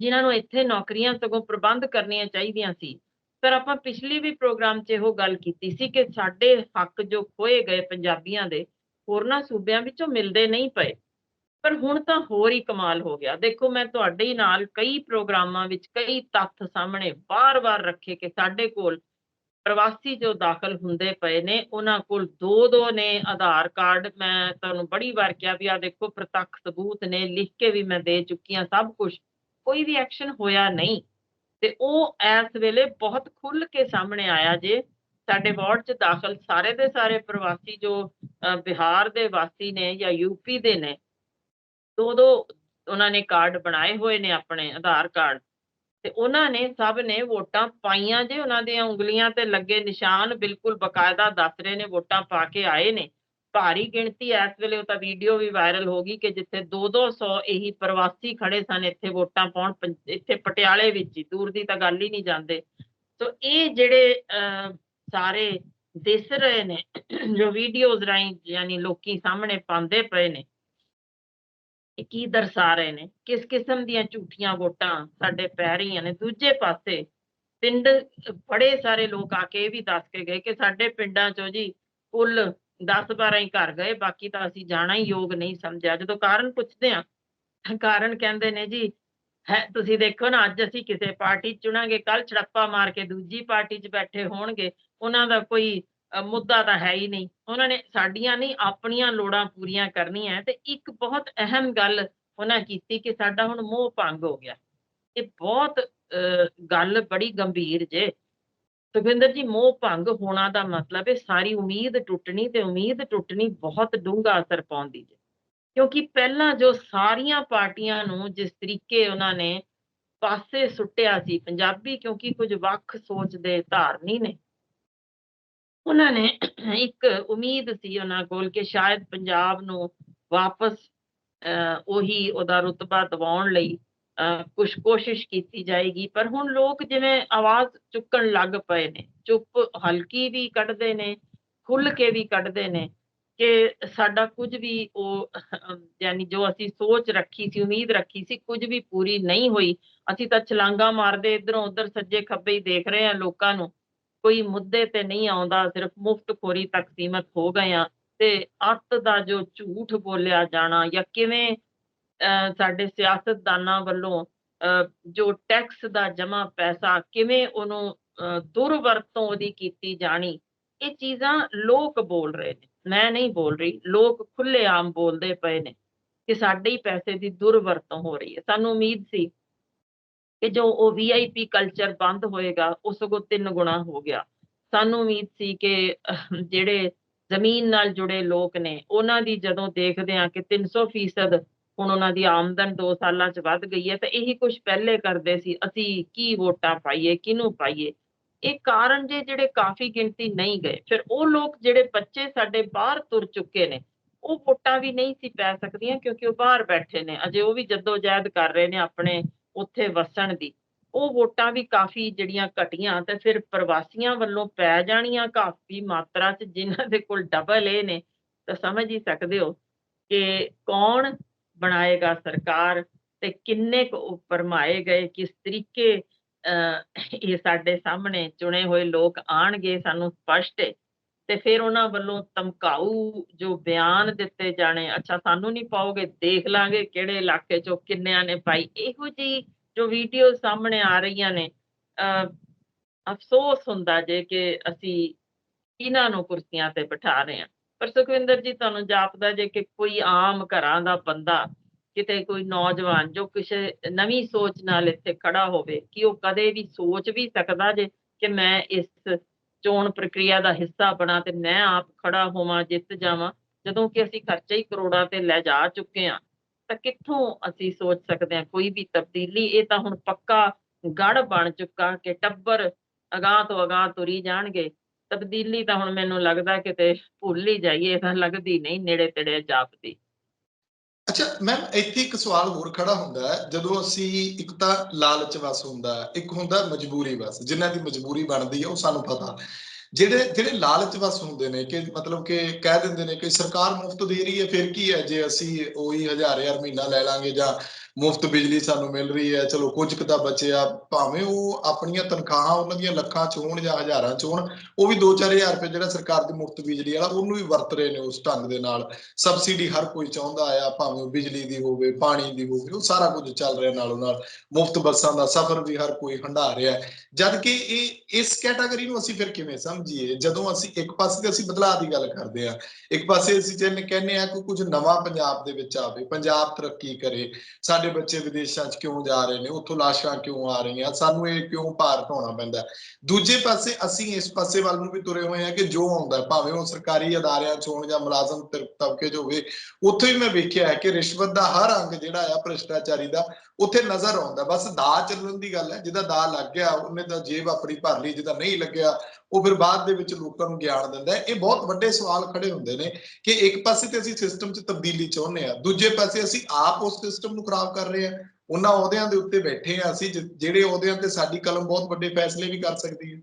ਜਿਨ੍ਹਾਂ ਨੂੰ ਇੱਥੇ ਨੌਕਰੀਆਂ ਸਗੋਂ ਪ੍ਰਬੰਧ ਕਰਨੀਆਂ ਚਾਹੀਦੀਆਂ ਸੀ। ਪਰ ਆਪਾਂ ਪਿਛਲੇ ਵੀ ਪ੍ਰੋਗਰਾਮ 'ਚ ਇਹੋ ਗੱਲ ਕੀਤੀ ਸੀ ਕਿ ਸਾਡੇ ਹੱਕ ਜੋ ਖੋਏ ਗਏ ਪੰਜਾਬੀਆਂ ਦੇ, ਹੋਰਨਾਂ ਸੂਬਿਆਂ ਵਿੱਚੋਂ ਮਿਲਦੇ ਨਹੀਂ ਪਏ। ਪਰ ਹੁਣ ਤਾਂ ਹੋਰ ਹੀ ਕਮਾਲ ਹੋ ਗਿਆ। ਦੇਖੋ, ਮੈਂ ਤੁਹਾਡੇ ਹੀ ਨਾਲ ਕਈ ਪ੍ਰੋਗਰਾਮਾਂ ਵਿੱਚ ਕਈ ਤੱਥ ਸਾਹਮਣੇ ਬਾਰ-ਬਾਰ ਰੱਖੇ ਕਿ ਸਾਡੇ ਕੋਲ ਪ੍ਰਵਾਸੀ ਜੋ ਦਾਖਲ ਹੁੰਦੇ ਪਏ ਨੇ, ਉਹਨਾਂ ਕੋਲ ਦੋ ਦੋ ਨੇ ਆਧਾਰ ਕਾਰਡ। ਮੈਂ ਤੁਹਾਨੂੰ ਬੜੀ ਵਾਰ ਕਿਹਾ ਵੀ ਆ ਦੇਖੋ, ਪ੍ਰਤੱਖ ਸਬੂਤ ਨੇ, ਲਿਖ ਕੇ ਵੀ ਮੈਂ ਦੇ ਚੁੱਕੀ ਹਾਂ ਸਭ ਕੁਝ ਕੋਈ ਵੀ ਐਕਸ਼ਨ ਹੋਇਆ ਨਹੀਂ। ਤੇ ਉਹ ਇਸ ਵੇਲੇ ਬਹੁਤ ਖੁੱਲ ਕੇ ਸਾਹਮਣੇ ਆਇਆ ਜੇ। ਸਾਡੇ ਵਾਰਡ 'ਚ ਦਾਖਲ ਸਾਰੇ ਦੇ ਸਾਰੇ ਪ੍ਰਵਾਸੀ ਜੋ ਬਿਹਾਰ ਦੇ ਵਾਸੀ ਨੇ ਜਾਂ ਯੂਪੀ ਦੇ ਨੇ ਦੋ ਦੋ ਉਹਨਾਂ ਨੇ ਕਾਰਡ ਬਣਾਏ ਹੋਏ ਨੇ ਆਪਣੇ ਆਧਾਰ ਕਾਰਡ ਤੇ ਉਹਨਾਂ ਨੇ ਸਭ ਨੇ ਵੋਟਾਂ ਪਾਈਆਂ ਜੇ ਉਹਨਾਂ ਦੀਆਂ ਉਂਗਲੀਆਂ ਤੇ ਲੱਗੇ ਨਿਸ਼ਾਨ ਬਿਲਕੁਲ ਬਕਾਇਦਾ ਦੱਸ ਰਹੇ ਨੇ ਵੋਟਾਂ ਪਾ ਕੇ ਆਏ ਨੇ। ਭਾਰੀ ਗਿਣਤੀ ਇਸ ਵੇਲੇ ਉਹ ਤਾਂ ਵੀਡੀਓ ਵੀ ਵਾਇਰਲ ਹੋ ਗਈ ਕਿ ਜਿੱਥੇ 2-200 ਇਹੀ ਪ੍ਰਵਾਸੀ ਖੜੇ ਸਨ, ਇੱਥੇ ਵੋਟਾਂ ਪਾਉਣ ਇੱਥੇ ਪਟਿਆਲੇ ਵਿੱਚ ਹੀ, ਦੂਰ ਦੀ ਤਾਂ ਗੱਲ ਹੀ ਨਹੀਂ ਜਾਂਦੇ। ਸੋ ਇਹ ਜਿਹੜੇ ਸਾਰੇ ਦਿਸ ਰਹੇ ਨੇ, ਜੋ ਵੀਡੀਓਜ਼ ਰਾਹੀਂ ਯਾਨੀ ਲੋਕੀ ਸਾਹਮਣੇ ਪਾਉਂਦੇ ਪਏ ਨੇ ਇਹ ਕੀ ਦਰਸਾ ਰਹੇ ਨੇ, ਕਿਸ ਕਿਸਮ ਦੀਆਂ ਝੂਠੀਆਂ ਵੋਟਾਂ ਸਾਡੇ ਪੈ ਰਹੀਆਂ ਨੇ। ਦੂਜੇ ਪਾਸੇ ਪਿੰਡ, ਬੜੇ ਸਾਰੇ ਲੋਕ ਆ ਕੇ ਇਹ ਵੀ ਦੱਸ ਕੇ ਗਏ ਕਿ ਸਾਡੇ ਪਿੰਡਾਂ ਚੋਂ ਜੀ ਕੁੱਲ 10 12 ਹੀ ਘਰ ਗਏ, ਬਾਕੀ ਤਾਂ ਅਸੀਂ ਜਾਣਾ ਹੀ ਯੋਗ ਨਹੀਂ ਸਮਝਿਆ। ਜਦੋਂ ਕਾਰਨ ਪੁੱਛਦੇ ਆ ਕਾਰਨ ਕਹਿੰਦੇ ਨੇ ਜੀ, ਹੈ, ਤੁਸੀਂ ਦੇਖੋ ਨਾ, ਅੱਜ ਅਸੀਂ ਕਿਸੇ ਪਾਰਟੀ ਚੁਣਾਂਗੇ ਕੱਲ ਛੜੱਪਾ ਮਾਰ ਕੇ ਦੂਜੀ ਪਾਰਟੀ 'ਚ ਬੈਠੇ ਹੋਣਗੇ, ਉਹਨਾਂ ਦਾ ਕੋਈ ਮੁੱਦਾ ਤਾਂ ਹੈ ਹੀ ਨਹੀਂ। ਉਹਨਾਂ ਨੇ ਸਾਡੀਆਂ ਨਹੀਂ ਆਪਣੀਆਂ ਲੋੜਾਂ ਪੂਰੀਆਂ ਕਰਨੀਆਂ ਤੇ ਇੱਕ ਬਹੁਤ ਅਹਿਮ ਗੱਲ ਉਹਨਾਂ ਕੀਤੀ ਕਿ ਸਾਡਾ ਹੁਣ ਮੋਹ ਭੰਗ ਹੋ ਗਿਆ। ਇਹ ਬਹੁਤ ਅ, ਗੱਲ ਬੜੀ ਗੰਭੀਰ ਜੇ। ਸੁਖਵਿੰਦਰ ਜੀ ਮੋਹ ਭੰਗ ਹੋਣਾ ਦਾ ਮਤਲਬ ਹੈ ਸਾਰੀ ਉਮੀਦ ਟੁੱਟਣੀ ਤੇ ਉਮੀਦ ਟੁੱਟਣੀ ਬਹੁਤ ਡੂੰਘਾ ਅਸਰ ਪਾਉਂਦੀ ਜੇ। ਕਿਉਂਕਿ ਪਹਿਲਾਂ ਜੋ ਸਾਰੀਆਂ ਪਾਰਟੀਆਂ ਨੂੰ ਜਿਸ ਤਰੀਕੇ ਉਹਨਾਂ ਨੇ ਪਾਸੇ ਸੁੱਟਿਆ ਸੀ ਪੰਜਾਬੀ ਕਿਉਂਕਿ ਕੁਝ ਵੱਖ ਸੋਚ ਦੇ ਧਾਰਨੀ ਨੇ ਉਹਨਾਂ ਨੇ ਇੱਕ ਉਮੀਦ ਸੀ ਉਹਨਾਂ ਕੋਲ ਕਿ ਸ਼ਾਇਦ ਪੰਜਾਬ ਨੂੰ ਵਾਪਸ ਅਹ, ਉਹੀ ਉਹਦਾ ਰੁਤਬਾ ਦਿਵਾਉਣ ਲਈ ਕੁਝ ਕੋਸ਼ਿਸ਼ ਕੀਤੀ ਜਾਏਗੀ। ਪਰ ਹੁਣ ਲੋਕ ਜਿਵੇਂ ਆਵਾਜ਼ ਚੁੱਕਣ ਲੱਗ ਪਏ ਨੇ ਚੁੱਪ ਹਲਕੀ ਵੀ ਕੱਢਦੇ ਨੇ ਖੁੱਲ ਕੇ ਵੀ ਕੱਢਦੇ ਨੇ ਕਿ ਸਾਡਾ ਕੁਝ ਵੀ ਉਹ ਯਾਨੀ ਜੋ ਅਸੀਂ ਸੋਚ ਰੱਖੀ ਸੀ ਉਮੀਦ ਰੱਖੀ ਸੀ ਕੁਝ ਵੀ ਪੂਰੀ ਨਹੀਂ ਹੋਈ। ਅਸੀਂ ਤਾਂ ਛਲਾਂਗਾ ਮਾਰਦੇ ਇਧਰੋਂ ਉਧਰ ਸੱਜੇ ਖੱਬੇ ਹੀ ਦੇਖ ਰਹੇ ਹਾਂ ਲੋਕਾਂ ਨੂੰ। ਕੋਈ ਮੁੱਦੇ ਤੇ ਨਹੀਂ ਆਉਂਦਾ, ਸਿਰਫ ਮੁਫਤਖੋਰੀ ਤੱਕ ਸੀਮਤ ਹੋ ਗਏ ਆ ਤੇ ਅੱਤ ਦਾ ਜੋ ਝੂਠ ਬੋਲਿਆ ਜਾਣਾ ਜਾਂ ਕਿਵੇਂ ਸਾਡੇ ਸਿਆਸਤਦਾਨਾਂ ਵੱਲੋਂ ਜੋ ਟੈਕਸ ਦਾ ਜਮਾ ਪੈਸਾ ਕਿਵੇਂ ਉਹਨੂੰ ਦੁਰਵਰਤੋਂ ਉਹਦੀ ਕੀਤੀ ਜਾਣੀ, ਇਹ ਚੀਜ਼ਾਂ ਲੋਕ ਬੋਲ ਰਹੇ ਨੇ। ਮੈਂ ਨਹੀਂ ਬੋਲ ਰਹੀ, ਲੋਕ ਖੁੱਲੇ ਆਮ ਬੋਲਦੇ ਪਏ ਨੇ ਕਿ ਸਾਡੇ ਹੀ ਪੈਸੇ ਦੀ ਦੁਰਵਰਤੋਂ ਹੋ ਰਹੀ ਹੈ। ਸਾਨੂੰ ਉਮੀਦ ਸੀ ਕਿ ਜੋ ਉਹ ਵੀਆਈਪੀ ਕਲਚਰ ਬੰਦ ਹੋਏਗਾ ਉਹ ਸਗੋਂ ਤਿੰਨ ਗੁਣਾ ਹੋ ਗਿਆ। ਸਾਨੂੰ ਉਮੀਦ ਸੀ ਕਿ ਜਿਹੜੇ ਜ਼ਮੀਨ ਨਾਲ ਜੁੜੇ ਲੋਕ ਨੇ, ਉਹਨਾਂ ਦੀ ਜਦੋਂ ਦੇਖਦੇ ਆ ਕਿ 300% ਹੁਣ ਉਹਨਾਂ ਦੀ ਆਮਦਨ 2 ਸਾਲਾਂ 'ਚ ਵੱਧ ਗਈ ਹੈ, ਤਾਂ ਇਹੀ ਕੁਝ ਪਹਿਲੇ ਕਰਦੇ ਸੀ, ਅਸੀਂ ਕੀ ਵੋਟਾਂ ਪਾਈਏ, ਕਿਹਨੂੰ ਪਾਈਏ? ਇਹ ਕਾਰਨ ਜੇ ਜਿਹੜੇ ਕਾਫੀ ਗਿਣਤੀ ਨਹੀਂ ਗਏ, ਫਿਰ ਉਹ ਲੋਕ ਜਿਹੜੇ ਬੱਚੇ ਸਾਡੇ ਬਾਹਰ ਤੁਰ ਚੁੱਕੇ ਨੇ, ਉਹ ਵੋਟਾਂ ਵੀ ਨਹੀਂ ਸੀ ਪੈ ਸਕਦੀਆਂ ਕਿਉਂਕਿ ਉਹ ਬਾਹਰ ਬੈਠੇ ਨੇ, ਅਜੇ ਉਹ ਵੀ ਜਦੋਜਹਿਦ ਕਰ ਰਹੇ ਨੇ ਆਪਣੇ ਉੱਥੇ ਵਸਣ ਦੀ। ਉਹ ਵੋਟਾਂ ਵੀ ਕਾਫੀ ਜਿਹੜੀਆਂ ਘਟੀਆਂ ਤੇ ਫਿਰ ਪ੍ਰਵਾਸੀਆਂ ਵੱਲੋਂ ਪੈ ਜਾਣੀਆਂ ਕਾਫੀ ਮਾਤਰਾ 'ਚ ਜਿਨ੍ਹਾਂ ਦੇ ਕੋਲ ਡਬਲ ਇਹ ਨੇ। ਤਾਂ ਸਮਝ ਹੀ ਸਕਦੇ ਹੋ ਕਿ ਕੌਣ ਬਣਾਏਗਾ ਸਰਕਾਰ ਤੇ ਕਿੰਨੇ ਕੁ ਉਹ ਭਰਮਾਏ ਗਏ ਕਿਸ ਤਰੀਕੇ ਅਹ, ਇਹ ਸਾਡੇ ਸਾਹਮਣੇ ਚੁਣੇ ਹੋਏ ਲੋਕ ਆਣਗੇ ਸਾਨੂੰ ਸਪਸ਼ਟ ਹੈ ਤੇ ਫਿਰ ਉਹਨਾਂ ਵੱਲੋਂ ਧਮਕਾਊ, ਜੋ ਬਿਆਨ ਦਿੱਤੇ ਜਾਣੇ, ਅੱਛਾ ਸਾਨੂੰ ਨਹੀਂ ਪਾਓਗੇ, ਦੇਖ ਲਾਂਗੇ ਕਿਹੜੇ ਇਲਾਕੇ ਚੋਂ ਕਿੰਨਿਆਂ ਨੇ ਪਾਈ। ਇਹੋ ਜੀ ਜੋ ਵੀਡੀਓ ਸਾਹਮਣੇ ਆ ਰਹੀਆਂ ਨੇ ਅਫਸੋਸ ਹੁੰਦਾ ਜੇ ਕਿ ਅਸੀਂ ਇਹਨਾਂ ਨੂੰ ਕੁਰਸੀਆਂ ਤੇ ਬਿਠਾ ਰਹੇ ਹਾਂ। ਪਰ ਸੁਖਵਿੰਦਰ ਜੀ, ਤੁਹਾਨੂੰ ਜਾਪਦਾ ਜੇ ਕਿ ਕੋਈ ਆਮ ਘਰਾਂ ਦਾ ਬੰਦਾ, ਕਿਤੇ ਕੋਈ ਨੌਜਵਾਨ ਜੋ ਕਿਸੇ ਨਵੀਂ ਸੋਚ ਨਾਲ ਇੱਥੇ ਖੜਾ ਹੋਵੇ, ਕਿ ਉਹ ਕਦੇ ਵੀ ਸੋਚ ਵੀ ਸਕਦਾ ਜੇ ਕਿ ਮੈਂ ਇਸ ਚੋਣ ਪ੍ਰਕਿਰਿਆ ਦਾ ਹਿੱਸਾ ਬਣਾ ਤੇ ਮੈਂ ਆਪ ਖੜਾ ਹੋਵਾਂ, ਜਿੱਤ ਜਾਵਾਂ। ਜਦੋਂ ਕਿ ਅਸੀਂ ਖਰਚੇ ਹੀ ਕਰੋੜਾਂ ਤੇ ਲੈ ਜਾ ਚੁੱਕੇ ਹਾਂ, ਤਾਂ ਕਿੱਥੋਂ ਅਸੀਂ ਸੋਚ ਸਕਦੇ ਹਾਂ ਕੋਈ ਵੀ ਤਬਦੀਲੀ? ਇਹ ਤਾਂ ਹੁਣ ਪੱਕਾ ਗੜ ਬਣ ਚੁੱਕਾ ਕਿ ਟੱਬਰ ਅਗਾਂਹ ਤੋਂ ਅਗਾਂਹ ਤੁਰੀ ਜਾਣਗੇ। ਤਬਦੀਲੀ ਤਾਂ ਹੁਣ ਮੈਨੂੰ ਲੱਗਦਾ ਕਿਤੇ ਭੁੱਲ ਹੀ ਜਾਈਏ, ਤਾਂ ਲੱਗਦੀ ਨਹੀਂ ਨੇੜੇ ਤੇੜੇ ਜਾਪਦੀ। ਅੱਛਾ ਮੈਮ ਇੱਥੇ ਇੱਕ ਸਵਾਲ ਹੋਰ ਖੜਾ ਹੁੰਦਾ ਹੈ। ਜਦੋਂ ਅਸੀਂ ਇੱਕ ਤਾਂ ਲਾਲਚ ਵਸ ਹੁੰਦਾ ਹੈ, ਇੱਕ ਹੁੰਦਾ ਮਜਬੂਰੀ ਵਸ ਜਿਨ੍ਹਾਂ ਦੀ ਮਜਬੂਰੀ ਬਣਦੀ ਹੈ, ਉਹ ਸਾਨੂੰ ਪਤਾ। ਜਿਹੜੇ ਜਿਹੜੇ ਲਾਲਚ ਵਸ ਹੁੰਦੇ ਨੇ ਕਿ ਮਤਲਬ ਕਿ ਕਹਿ ਦਿੰਦੇ ਨੇ ਕਿ ਸਰਕਾਰ ਮੁਫਤ ਦੇ ਰਹੀ ਹੈ, ਫਿਰ ਕੀ ਹੈ? ਜੇ ਅਸੀਂ ਉਹੀ ਹਜ਼ਾਰ ਹਜ਼ਾਰ ਮਹੀਨਾ ਲੈ ਲਾਂਗੇ ਜਾਂ ਮੁਫਤ ਬਿਜਲੀ ਸਾਨੂੰ ਮਿਲ ਰਹੀ ਹੈ। ਚਲੋ ਕੁਝ ਕੁ ਤਾਂ ਬਚਿਆ। ਭਾਵੇਂ ਉਹ ਆਪਣੀਆਂ ਤਨਖਾਹਾਂ ਉਹਨਾਂ ਦੀਆਂ ਲੱਖਾਂ ਚ ਹੋਣ ਜਾਂ ਹਜ਼ਾਰਾਂ ਚ ਹੋਣ, ਉਹ ਵੀ 2-4000 ਰੁਪਏ ਜਿਹੜਾ ਸਰਕਾਰ ਦੀ ਮੁਫਤ ਬਿਜਲੀ ਵਾਲਾ, ਉਹਨੂੰ ਵੀ ਵਰਤ ਰਹੇ ਨੇ ਉਸ ਢੰਗ ਦੇ ਨਾਲ। ਸਬਸਿਡੀ ਹਰ ਕੋਈ ਚਾਹੁੰਦਾ ਆ, ਭਾਵੇਂ ਬਿਜਲੀ ਦੀ ਹੋਵੇ, ਪਾਣੀ ਦੀ ਹੋਵੇ, ਉਹ ਸਾਰਾ ਕੁਝ ਚੱਲ ਰਿਹਾ ਨਾਲੋਂ ਨਾਲ। ਮੁਫਤ ਬੱਸਾਂ ਦਾ ਸਫ਼ਰ ਵੀ ਹਰ ਕੋਈ ਹੰਢਾ ਰਿਹਾ। ਹੈ ਜਦ ਕਿ ਇਹ, ਇਸ ਕੈਟਾਗਰੀ ਨੂੰ ਅਸੀਂ ਫਿਰ ਕਿਵੇਂ ਸਮਝੀਏ? ਜਦੋਂ ਅਸੀਂ ਇੱਕ ਪਾਸੇ ਤੇ ਅਸੀਂ ਬਦਲਾਅ ਦੀ ਗੱਲ ਕਰਦੇ ਆ ਇੱਕ ਪਾਸੇ ਅਸੀਂ ਜਿਵੇਂ ਕਹਿੰਦੇ ਆ ਕਿ ਕੁਝ ਨਵਾਂ ਪੰਜਾਬ ਦੇ ਵਿੱਚ ਆਵੇ, ਪੰਜਾਬ ਤਰੱਕੀ ਕਰੇ, ਸਾਡੇ ਬੱਚੇ ਵਿਦੇਸ਼ਾਂ 'ਚ ਕਿਉਂ ਜਾ ਰਹੇ ਨੇ? ਉੱਥੋਂ ਲਾਸ਼ਾਂ ਕਿਉਂ ਆ ਰਹੀਆਂ? ਸਾਨੂੰ ਇਹ ਕਿਉਂ ਭਾਰ ਢਾਉਣਾ ਪੈਂਦਾ ਦੂਜੇ ਪਾਸੇ ਅਸੀਂ ਇਸ ਪਾਸੇ ਵੱਲ ਨੂੰ ਵੀ ਤੁਰੇ ਹੋਏ ਆ ਕਿ ਜੋ ਆਉਂਦਾ ਭਾਵੇਂ ਉਹ ਸਰਕਾਰੀ ਅਦਾਰਿਆਂ 'ਚ ਹੋਣ ਜਾਂ ਮੁਲਾਜ਼ਮ ਤਬਕੇ 'ਚ ਹੋਵੇ, ਉੱਥੇ ਵੀ ਮੈਂ ਵੇਖਿਆ ਹੈ ਕਿ ਰਿਸ਼ਵਤ ਦਾ ਹਰ ਅੰਗ ਜਿਹੜਾ ਆ ਭ੍ਰਿਸ਼ਟਾਚਾਰੀ ਦਾ ਉੱਥੇ ਨਜ਼ਰ ਆਉਂਦਾ। ਬਸ ਦਾ ਚੱਲਣ ਦੀ ਗੱਲ ਹੈ, ਜਿਹਦਾ ਦਾ ਲੱਗ ਗਿਆ, ਉਹਨੇ ਤਾਂ ਜੇਬ ਆਪਣੀ ਭਰ ਲਈ, ਜਿਹਦਾ ਨਹੀਂ ਲੱਗਿਆ, ਉਹ ਫਿਰ ਬਾਅਦ ਦੇ ਵਿੱਚ ਲੋਕਾਂ ਨੂੰ ਗਿਆਨ ਦਿੰਦਾ ਹੈ। ਇਹ ਬਹੁਤ ਵੱਡੇ ਸਵਾਲ ਖੜੇ ਹੁੰਦੇ ਨੇ ਕਿ ਇੱਕ ਪਾਸੇ ਤੇ ਅਸੀਂ ਸਿਸਟਮ 'ਚ ਤਬਦੀਲੀ ਚਾਹੁੰਦੇ ਆ ਦੂਜੇ ਪਾਸੇ ਅਸੀਂ ਆਪ ਉਸ ਸਿਸਟਮ ਨੂੰ ਖਰਾਬ ਕਰ ਰਹੇ ਆ ਉਹਨਾਂ ਅਹੁਦਿਆਂ ਦੇ ਉੱਤੇ ਬੈਠੇ ਆ ਅਸੀਂ ਜਿਹੜੇ ਅਹੁਦਿਆਂ ਤੇ ਸਾਡੀ ਕਲਮ ਬਹੁਤ ਵੱਡੇ ਫੈਸਲੇ ਵੀ ਕਰ ਸਕਦੀ ਹੈ।